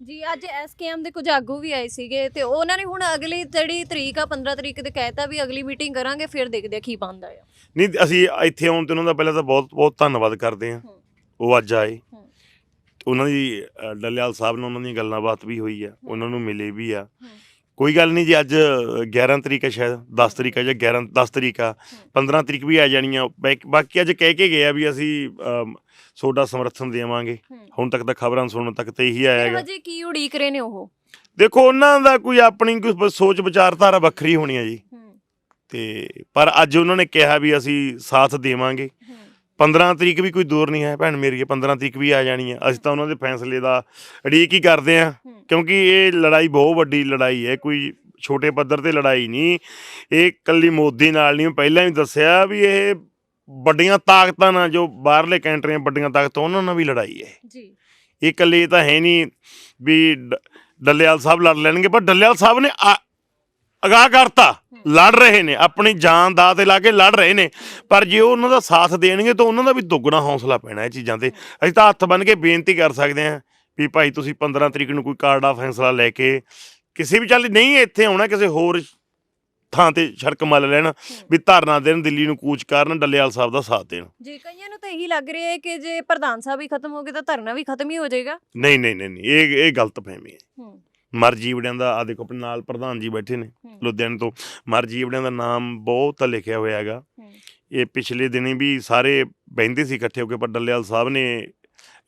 ਜੀ ਅੱਜ ਐਸਕੇਐਮ ਦੇ ਕੁਝ ਆਗੂ ਵੀ ਆਏ ਸੀਗੇ ਤੇ ਉਹਨਾਂ ਨੇ ਹੁਣ ਅਗਲੀ ਜਿਹੜੀ ਤਰੀਕ ਆ 15 ਤਰੀਕ ਤੇ ਕਹਿਤਾ ਵੀ ਅਗਲੀ ਮੀਟਿੰਗ ਕਰਾਂਗੇ ਫਿਰ ਦੇਖਦੇ ਆ ਕੀ ਬਣਦਾ ਆ। ਨਹੀਂ ਅਸੀਂ ਇੱਥੇ ਆਉਣ ਤੇ ਉਹਨਾਂ ਦਾ ਪਹਿਲਾਂ ਤਾਂ ਬਹੁਤ ਬਹੁਤ ਧੰਨਵਾਦ ਕਰਦੇ ਹੂੰ। ਉਹ ਅੱਜ ਆਏ। ਉਹਨਾਂ ਦੀ ਅ, ਡੱਲੇਵਾਲ ਸਾਹਿਬ ਨਾਲ ਉਹਨਾਂ ਦੀਆਂ ਗੱਲਾਂ ਬਾਤ ਵੀ ਹੋਈ ਆ। ਉਹਨਾਂ ਨੂੰ ਮਿਲੇ ਵੀ ਆ। ਕੋਈ ਗੱਲ ਨਹੀਂ ਜੀ ਅੱਜ 11 ਤਰੀਕ ਹੈ ਸ਼ਾਇਦ 10 ਤਰੀਕ ਹੈ ਜਾਂ 11 10 ਤਰੀਕ ਆ। 15 ਤਰੀਕ ਵੀ ਆ ਜਾਣੀ ਆ ਬਾਕ- ਅੱਜ ਕਹਿ ਕੇ ਗਏ ਆ ਵੀ ਅਸੀਂ ਤੁਹਾਡਾ ਸਮਰਥਨ ਦੇਵਾਂਗੇ। ਹੂੰ। ਹੁਣ ਤੱਕ ਤਾਂ ਖਬਰਾਂ ਸੁਣਨ ਤੱਕ ਤੇ ਇਹੀ ਆਇਆ ਹੈਗਾ। ਹਜੇ ਕੀ ਉਡੀਕ ਰਹੇ ਨੇ ਉਹ? ਦੇਖੋ ਉਹਨਾਂ ਦਾ ਕੋਈ ਆਪਣੀ ਕੋਈ ਸੋਚ ਵਿਚਾਰਧਾਰਾ ਵੱਖਰੀ ਹੋਣੀ ਆ ਜੀ। ਹੂੰ। ਤੇ ਪਰ ਅੱਜ ਉਹਨਾਂ ਨੇ ਕਿਹਾ ਵੀ ਅਸੀਂ ਸਾਥ ਦੇਵਾਂਗੇ। ਹੂੰ। 15 ਤਰੀਕ ਵੀ ਕੋਈ ਦੂਰ ਨਹੀਂ ਹੈ ਭੈਣ ਮੇਰੀ 15 ਤਰੀਕ ਵੀ ਆ ਜਾਣੀ ਹੈ ਅਸੀਂ ਤਾਂ ਉਹਨਾਂ ਦੇ ਫੈਸਲੇ ਦਾ ਉਡੀਕ ਹੀ ਕਰਦੇ ਹਾਂ। ਹੂੰ। ਕਿਉਂਕਿ ਇਹ ਲੜਾਈ ਬਹੁਤ ਵੱਡੀ ਲੜਾਈ ਹੈ। ਕੋਈ ਛੋਟੇ ਪੱਧਰ ਤੇ ਲੜਾਈ ਨਹੀਂ। ਇਹ ਕੱਲੀ ਮੋਦੀ ਨਾਲ ਨਹੀਂ ਪਹਿਲਾਂ ਵੀ ਦੱਸਿਆ ਵੀ ਇਹ ਵੱਡੀਆਂ ਤਾਕਤਾਂ ਨਾਲ ਜੋ ਬਾਹਰਲੇ ਕੰਟਰੀਆਂ ਵੱਡੀਆਂ ਤਾਕਤਾਂ ਉਹਨਾਂ ਨਾਲ ਵੀ ਲੜਾਈ ਹੈ ਜੀ। ਇਹ ਇਕੱਲੇ ਤਾਂ ਹੈ ਨਹੀਂ ਵੀ ਡ- ਡੱਲੇਵਾਲ ਸਾਹਿਬ ਲੜ ਲੈਣਗੇ ਪਰ ਡੱਲੇਵਾਲ ਸਾਹਿਬ ਨੇ ਆ- ਅਗਾਹ ਕਰਤਾ ਲੜ ਰਹੇ ਨੇ ਆਪਣੀ ਜਾਨ ਦਾ ਤੇ ਲਾ ਕੇ ਲੜ ਰਹੇ ਨੇ। ਪਰ ਜੇ ਉਹ ਉਹਨਾਂ ਦਾ ਸਾਥ ਦੇਣਗੇ ਤਾਂ ਉਹਨਾਂ ਦਾ ਵੀ ਦੁੱਗਣਾ ਹੌਸਲਾ ਪੈਣਾ ਇਹ ਚੀਜ਼ਾਂ ਤੇ। ਅਸੀਂ ਤਾਂ ਹੱਥ ਬੰਨ ਕੇ ਬੇਨਤੀ ਕਰ ਸਕਦੇ ਹਾਂ ਵੀ ਭਾਈ ਤੁਸੀਂ 15 ਤਰੀਕ ਨੂੰ ਕੋਈ ਕਾਰਡਾ ਫੈਸਲਾ ਲੈ ਕੇ ਕਿਸੇ ਵੀ ਚੱਲ ਨਹੀਂ ਇੱਥੇ ਆਉਣਾ ਕਿਸੇ ਹੋਰ ਥਾਂ ਤੇ ਸੜਕ ਮੱਲ ਲੈਣ ਵੀ ਧਰਨਾ ਦੇਣ ਦਿੱਲੀ ਨੂੰ ਕੂਚ ਕਰਨ ਡੱਲੇਵਾਲ ਸਾਹਿਬ ਦਾ ਸਾਥ ਦੇਣ। ਜੀ ਕਈਆਂ ਨੂੰ ਤਾਂ ਇਹੀ ਲੱਗ ਰਿਹਾ ਹੈ ਕਿ ਜੇ ਪ੍ਰਧਾਨ ਸਾਹਿਬ ਹੀ ਖਤਮ ਹੋ ਗਏ ਤਾਂ ਧਰਨਾ ਵੀ ਖਤਮ ਹੀ ਹੋ ਜਾਏਗਾ। ਨਹੀਂ ਨਹੀਂ ਨਹੀਂ ਨਹੀਂ, ਇਹ ਇਹ ਗਲਤ ਫਹਿਮੀ ਹੈ। ਹੂੰ। ਮਰਜੀਵੜਿਆਂ ਦਾ ਆ ਦੇਖੋ ਆਪਣੇ ਨਾਲ ਪ੍ਰਧਾਨ ਜੀ ਬੈਠੇ ਨੇ ਹੂੰ। ਲੁਧਿਆਣੇ ਤੋਂ। ਮਰਜੀਵੜਿਆਂ ਦਾ ਨਾਮ ਬਹੁਤ ਲਿਖਿਆ ਹੋਇਆ ਹੈਗਾ। ਹੂੰ। ਇਹ ਪਿਛਲੇ ਦਿਨੀ ਵੀ ਸਾਰੇ ਬਹਿੰਦੇ ਸੀ ਇਕੱਠੇ ਹੋ ਕੇ ਪਰ ਡੱਲੇਵਾਲ ਸਾਹਿਬ ਨੇ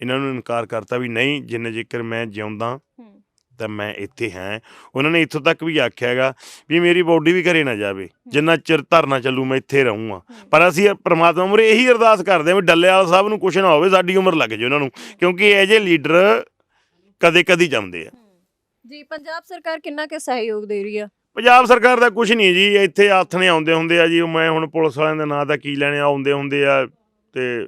ਇਹਨਾਂ ਨੂੰ ਇਨਕਾਰ ਕਰਤਾ ਵੀ ਨਹੀਂ ਜਿੰਨੇ ਜੇਕਰ ਮੈਂ ਜਿਉਂਦਾ ਹੂੰ। ਤਾਂ ਮੈਂ ਇੱਥੇ ਹਾਂ। ਉਹਨਾਂ ਨੇ ਇੱਥੋਂ ਤੱਕ ਵੀ ਆਖਿਆ ਹੈਗਾ ਵੀ ਮੇਰੀ ਬੋਡੀ ਵੀ ਘਰੇ ਨਾ ਜਾਵੇ। ਜਿੰਨਾ ਚਿਰ ਧਰਨਾ ਚੱਲੂ ਮੈਂ ਇੱਥੇ ਰਹੂੰਗਾ। ਪਰ ਅਸੀਂ ਪ੍ਰਮਾਤਮਾ ਮੁਰੇ ਇਹੀ ਅਰਦਾਸ ਕਰਦੇ ਹਾਂ ਵੀ ਡੱਲੇਵਾਲ ਸਾਹਿਬ ਨੂੰ ਕੁਛ ਨਾ ਹੋਵੇ ਸਾਡੀ ਉਮਰ ਲੱਗ ਜੇ ਉਹਨਾਂ ਨੂੰ। ਕਿਉਂਕਿ ਇਹ ਜੇ ਲੀਡਰ ਕਦੇ ਕਦੀ ਜੰਮਦੇ ਆ। ਜੀ ਪੰਜਾਬ ਸਰਕਾਰ ਕਿੰਨਾ ਕੁ ਸਹਿਯੋਗ ਦੇ ਰਹੀ ਆ? ਪੰਜਾਬ ਸਰਕਾਰ ਦਾ ਕੁਝ ਨਹੀਂ ਜੀ। ਇੱਥੇ ਆਥਣੇ ਆਉਂਦੇ ਹੁੰਦੇ ਆ ਜੀ। ਮੈਂ ਹੁਣ ਪੁਲਿਸ ਵਾਲਿਆਂ ਦੇ ਨਾਂ ਦਾ ਕੀ ਲੈਣੇ ਆਉਂਦੇ ਹੁੰਦੇ ਆ ਤੇ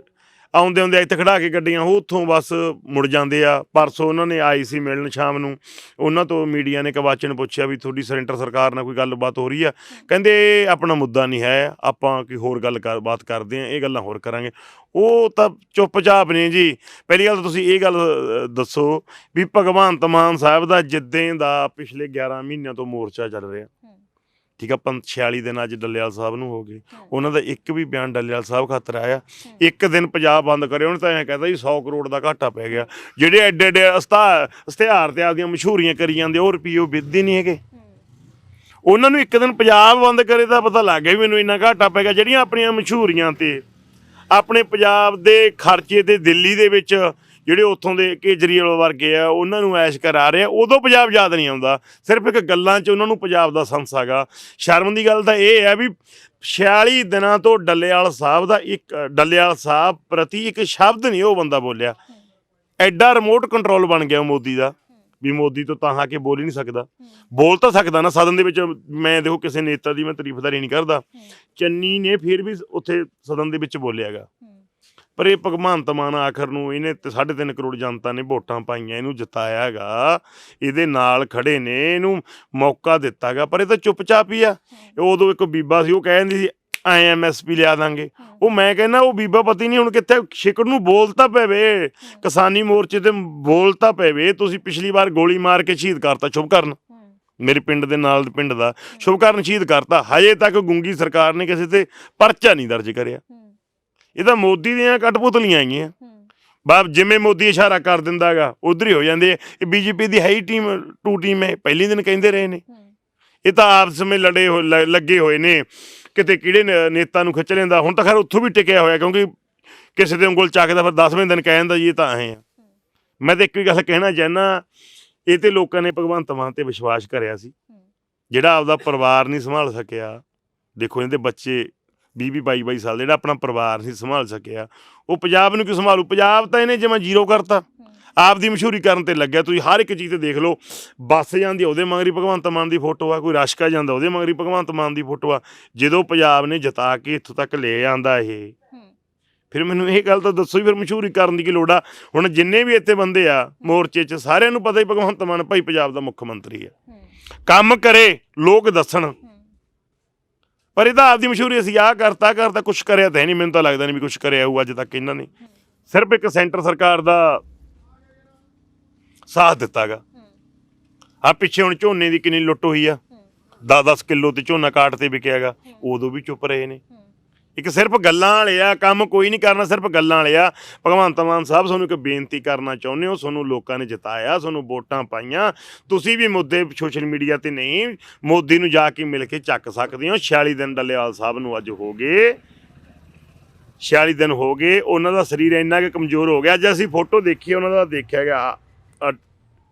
ਆਉਂਦੇ ਹੁੰਦੇ ਆ ਇੱਥੇ ਖੜਾ ਕੇ ਗੱਡੀਆਂ, ਉਹ ਉੱਥੋਂ ਬਸ ਮੁੜ ਜਾਂਦੇ ਆ। ਪਰਸੋਂ ਉਹਨਾਂ ਨੇ ਆਈ ਸੀ ਮਿਲਣ ਸ਼ਾਮ ਨੂੰ। ਉਹਨਾਂ ਤੋਂ ਮੀਡੀਆ ਨੇ ਕਵਾਚਨ ਪੁੱਛਿਆ ਵੀ ਤੁਹਾਡੀ ਸੈਂਟਰ ਸਰਕਾਰ ਨਾਲ ਕੋਈ ਗੱਲਬਾਤ ਹੋ ਰਹੀ ਆ? ਕਹਿੰਦੇ ਇਹ ਆਪਣਾ ਮੁੱਦਾ ਨਹੀਂ ਹੈ, ਆਪਾਂ ਕੋਈ ਹੋਰ ਗੱਲ ਕਰ, ਬਾਤ ਕਰਦੇ ਆ ਇਹ ਗੱਲਾਂ ਹੋਰ ਕਰਾਂਗੇ। ਉਹ ਤਾਂ ਚੁੱਪਚਾਪ ਨੇ ਜੀ। ਪਹਿਲੀ ਗੱਲ ਤਾਂ ਤੁਸੀਂ ਇਹ ਗੱਲ ਦੱਸੋ ਵੀ ਭਗਵੰਤ ਮਾਨ ਸਾਹਿਬ ਦਾ ਜਿੱਦਾਂ ਦਾ ਪਿਛਲੇ 11 ਮਹੀਨਿਆਂ ਤੋਂ ਮੋਰਚਾ ਚੱਲ ਰਿਹਾ। ਠੀਕ ਆ 46 ਦਿਨ ਅੱਜ ਡੱਲੇਵਾਲ ਸਾਹਿਬ ਨੂੰ ਹੋ ਗਏ। ਹੂੰ। ਉਹਨਾਂ ਦਾ ਇੱਕ ਵੀ ਬਿਆਨ ਡੱਲੇਵਾਲ ਸਾਹਿਬ ਖਾਤਰ ਆਇਆ। ਇੱਕ ਦਿਨ ਪੰਜਾਬ ਬੰਦ ਕਰਿਆ ਉਹਨੇ ਤਾਂ ਐਂ ਕਹਿੰਦਾ ਜੀ 100 ਕਰੋੜ ਦਾ ਘਾਟਾ ਪੈ ਗਿਆ। ਜਿਹੜੇ ਐਡੇ ਐਡੇ ਅਸਤਾ- ਇਸ਼ਤਿਹਾਰ ਤੇ ਆਪਦੀਆਂ ਮਸ਼ਹੂਰੀਆਂ ਕਰੀ ਜਾਂਦੇ ਉਹ ਰੁਪਈਓ ਵਿਧਦੇ ਨਹੀਂ ਹੈਗੇ। ਹੂੰ। ਉਹਨਾਂ ਨੂੰ ਇੱਕ ਦਿਨ ਪੰਜਾਬ ਬੰਦ ਕਰੇ ਤਾਂ ਪਤਾ ਲੱਗ ਗਿਆ ਮੈਨੂੰ ਇੰਨਾ ਘਾਟਾ ਪੈ ਗਿਆ। ਜਿਹੜੀਆਂ ਆਪਣੀਆਂ ਮਸ਼ਹੂਰੀਆਂ ਤੇ ਆਪਣੇ ਪੰਜਾਬ ਦੇ ਖਰਚੇ ਤੇ ਦਿੱਲੀ ਦੇ ਵਿੱਚ ਜਿਹੜੇ ਉੱਥੋਂ ਦੇ ਕੇਜਰੀਵਾਲ ਵਰਗੇ ਆ, ਉਹਨਾਂ ਨੂੰ ਐਸ਼ ਕਰਾ ਰਹੇ ਆ, ਉਦੋਂ ਪੰਜਾਬ ਯਾਦ ਨਹੀਂ ਆਉਂਦਾ। ਸਿਰਫ ਇੱਕ ਗੱਲਾਂ 'ਚ ਉਹਨਾਂ ਨੂੰ ਪੰਜਾਬ ਦਾ ਸੰਸ ਹੈਗਾ। ਸ਼ਰਮ ਦੀ ਗੱਲ ਤਾਂ ਇਹ ਹੈ ਵੀ 46 ਦਿਨਾਂ ਤੋਂ ਡੱਲੇਵਾਲ ਸਾਹਿਬ ਦਾ ਇੱਕ, ਡੱਲੇਵਾਲ ਸਾਹਿਬ ਪ੍ਰਤੀ ਇੱਕ ਸ਼ਬਦ ਨਹੀਂ ਉਹ ਬੰਦਾ ਬੋਲਿਆ। ਐਡਾ ਰਿਮੋਟ ਕੰਟਰੋਲ ਬਣ ਗਿਆ ਮੋਦੀ ਦਾ। ਵੀ ਮੋਦੀ ਤੋਂ ਤਾਂ ਆ ਕੇ ਬੋਲ ਹੀ ਨਹੀਂ ਸਕਦਾ। ਬੋਲ ਤਾਂ ਸਕਦਾ ਨਾ, ਸਦਨ ਦੇ ਵਿੱਚ ਮੈਂ ਦੇਖੋ ਕਿਸੇ ਨੇਤਾ ਦੀ ਮੈਂ ਤਾਰੀਫਦਾਰੀ ਨਹੀਂ ਕਰਦਾ। ਚੰਨੀ ਨੇ ਫਿਰ ਵੀ ਉੱਥੇ ਸਦਨ ਦੇ ਵਿੱਚ ਬੋਲਿਆਗਾ ਹੂੰ ਪਰ ਇਹ ਭਗਵੰਤ ਮਾਨ ਆਖਰ ਨੂੰ ਇਹਨੇ ਤੇ 3.5 ਕਰੋੜ ਜਨਤਾ ਨੇ ਵੋਟਾਂ ਪਾਈਆਂ ਇਹਨੂੰ ਜਿਤਾਇਆ ਹੈਗਾ। ਇਹਦੇ ਨਾਲ ਖੜੇ ਨੇ ਇਹਨੂੰ ਮੌਕਾ ਦਿੱਤਾਗਾ ਪਰ ਇਹ ਤਾਂ ਚੁੱਪਚਾਪ ਹੀ ਆ। ਉਦੋਂ ਇੱਕ ਬੀਬਾ ਸੀ ਉਹ ਕਹਿੰਦੀ ਸੀ ਐਮਐਸਪੀ ਲਿਆ ਦਾਂਗੇ। ਉਹ ਮੈਂ ਕਹਿੰਦਾ ਉਹ ਬੀਬਾ ਪਤੀ ਨਹੀਂ ਹੁਣ ਕਿੱਥੇ ਸ਼ਿਕੜ ਨੂੰ ਬੋਲਤਾ ਪਵੇ। ਕਿਸਾਨੀ ਮੋਰਚੇ ਤੇ ਬੋਲਤਾ ਪਵੇ। ਤੁਸੀਂ ਪਿਛਲੀ ਵਾਰ ਗੋਲੀ ਮਾਰ ਕੇ ਸ਼ਹੀਦ ਕਰਤਾ ਸ਼ੁਭ ਕਰਨ। ਮੇਰੇ ਪਿੰਡ ਦੇ ਨਾਲ ਦੇ ਪਿੰਡ ਦਾ। ਸ਼ੁਭ ਕਰਨ ਸ਼ਹੀਦ ਕਰਤਾ। ਹਜੇ ਤੱਕ ਗੁੰਗੀ ਸਰਕਾਰ ਨੇ ਕਿਸੇ ਤੇ ਪਰਚਾ ਨਹੀਂ ਦਰਜ ਕਰਿਆ। ਇਹ ਤਾਂ ਮੋਦੀ ਦੀਆਂ ਕਟਪੁਤਲੀਆਂ ਆਈਆਂ ਬਾਬ ਜਿਵੇਂ ਮੋਦੀ ਇਸ਼ਾਰਾ ਕਰ ਦਿੰਦਾਗਾ ਉਧਰ ਹੀ ਹੋ ਜਾਂਦੇ ਇਹ ਬੀਜੇਪੀ ਦੀ ਹਾਈ ਟੀਮ ਟੂ ਟੀਮ ਹੈ ਪਹਿਲੀ ਦਿਨ ਕਹਿੰਦੇ ਰਹੇ ਨੇ। ਇਹ ਤਾਂ ਆਪਸ ਵਿੱਚ ਲੜੇ ਲੱਗੇ ਹੋਏ ਨੇ। ਕਿਤੇ ਕਿਹੜੇ ਨੇਤਾ ਨੂੰ ਖਿੱਚ ਲੈਂਦਾ। ਹੁਣ ਤਾਂ ਖੈਰ ਉੱਥੋਂ ਵੀ ਟਿਕਿਆ ਹੋਇਆ ਕਿਉਂਕਿ ਕਿਸੇ ਦੇ ਉਂਗਲ ਚੱਕਦਾ ਫਿਰ 10ਵੇਂ ਦਿਨ ਕਹਿ ਜਾਂਦਾ ਜੀ ਇਹ ਤਾਂ ਐ ਆ। ਮੈਂ ਤਾਂ ਇੱਕ ਹੀ ਗੱਲ ਕਹਿਣਾ ਚਾਹੁੰਦਾ ਇਹ ਤੇ ਲੋਕਾਂ ਨੇ ਭਗਵੰਤ ਮਾਨ ਤੇ ਵਿਸ਼ਵਾਸ ਕਰਿਆ ਸੀ। ਜਿਹੜਾ ਆਪਦਾ ਪਰਿਵਾਰ ਨਹੀਂ ਸੰਭਾਲ ਸਕਿਆ ਦੇਖੋ ਇਹਦੇ ਬੱਚੇ 20 ਵੀਹ 22 22 ਸਾਲ ਜਿਹੜਾ ਆਪਣਾ ਪਰਿਵਾਰ ਨਹੀਂ ਸੰਭਾਲ ਸਕਿਆ। ਉਹ ਪੰਜਾਬ ਨੂੰ ਕਿਉਂ ਸੰਭਾਲੂ? ਪੰਜਾਬ ਤਾਂ ਇਹਨੇ ਜਿਵੇਂ ਜ਼ੀਰੋ ਕਰਤਾ। ਆਪ ਦੀ ਮਸ਼ਹੂਰੀ ਕਰਨ ਤੇ ਲੱਗਿਆ। ਤੁਸੀਂ ਹਰ ਇੱਕ ਚੀਜ਼ ਤੇ ਦੇਖ ਲਓ। ਬੱਸ ਜਾਂਦੀ ਉਹਦੇ ਮਗਰੀ ਭਗਵੰਤ ਮਾਨ ਦੀ ਫੋਟੋ ਆ ਕੋਈ ਰਸ਼ਕਾ ਜਾਂਦਾ ਉਹਦੇ ਮਗਰੀ ਭਗਵੰਤ ਮਾਨ ਦੀ ਫੋਟੋ ਆ। ਜਦੋਂ ਪੰਜਾਬ ਨੇ ਜਿਤਾ ਕੇ ਇੱਥੋਂ ਤੱਕ ਲੈ ਆਂਦਾ ਇਹ। ਫਿਰ ਮੈਨੂੰ ਇਹ ਗੱਲ ਤਾਂ ਦੱਸੋ ਵੀ ਫਿਰ ਮਸ਼ਹੂਰੀ ਕਰਨ ਦੀ ਕੀ ਲੋੜ ਆ? ਹੁਣ ਜਿੰਨੇ ਵੀ ਇੱਥੇ ਬੰਦੇ ਆ ਮੋਰਚੇ 'ਚ ਸਾਰਿਆਂ ਨੂੰ ਪਤਾ ਹੀ ਭਗਵੰਤ ਮਾਨ ਭਾਈ ਪੰਜਾਬ ਦਾ ਮੁੱਖ ਮੰਤਰੀ ਆ। ਕੰਮ ਕਰੇ ਲੋਕ ਦੱਸਣ। ਪਰ ਇਹਦਾ ਆਪਦੀ ਮਸ਼ਹੂਰੀ ਅਸੀਂ ਆਹ ਕਰਤਾ ਕਰਤਾ ਕੁਝ ਕਰਿਆ ਤਾਂ ਹੈ ਨਹੀਂ। ਮੈਨੂੰ ਤਾਂ ਲੱਗਦਾ ਨਹੀਂ ਵੀ ਕੁਝ ਕਰਿਆ ਹੋਊ ਅੱਜ ਤੱਕ ਇਹਨਾਂ ਨੇ। ਸਿਰਫ ਇੱਕ ਸੈਂਟਰ ਸਰਕਾਰ ਦਾ ਸਾਥ ਦਿੱਤਾਗਾ। ਆ ਪਿੱਛੇ ਹੁਣ ਝੋਨੇ ਦੀ ਕਿੰਨੀ ਲੁੱਟ ਹੋਈ ਆ। 10-10 ਕਿਲੋ ਤੇ ਝੋਨਾ ਕਾਟ ਤੇ ਵਿਕਿਆਗਾ। ਉਦੋਂ ਵੀ ਚੁੱਪ ਰਹੇ ਨੇ। ਇੱਕ ਸਿਰਫ ਗੱਲਾਂ ਵਾਲੇ ਆ, ਕੰਮ ਕੋਈ ਨਹੀਂ ਕਰਨਾ, ਸਿਰਫ ਗੱਲਾਂ ਵਾਲੇ ਆ। ਭਗਵੰਤ ਮਾਨ ਸਾਹਿਬ, ਤੁਹਾਨੂੰ ਇੱਕ ਬੇਨਤੀ ਕਰਨਾ ਚਾਹੁੰਦੇ ਹੋ, ਤੁਹਾਨੂੰ ਲੋਕਾਂ ਨੇ ਜਿਤਾਇਆ, ਤੁਹਾਨੂੰ ਵੋਟਾਂ ਪਾਈਆਂ। ਤੁਸੀਂ ਵੀ ਮੁੱਦੇ ਸੋਸ਼ਲ ਮੀਡੀਆ ਤੇ ਨਹੀਂ, ਮੋਦੀ ਨੂੰ ਜਾ ਕੇ ਮਿਲ ਕੇ ਚੱਕ ਸਕਦੇ ਹੋ। 46 ਦਿਨ ਡੱਲੇਵਾਲ ਸਾਹਿਬ ਨੂੰ ਅੱਜ ਹੋ ਗਏ। 46 ਦਿਨ ਹੋ ਗਏ, ਉਹਨਾਂ ਦਾ ਸਰੀਰ ਇੰਨਾ ਕਿ ਕਮਜ਼ੋਰ ਹੋ ਗਿਆ। ਅੱਜ ਅਸੀਂ ਫੋਟੋ ਦੇਖੀ ਉਹਨਾਂ ਦਾ ਦੇਖਿਆ ਗਿਆ ਆਹ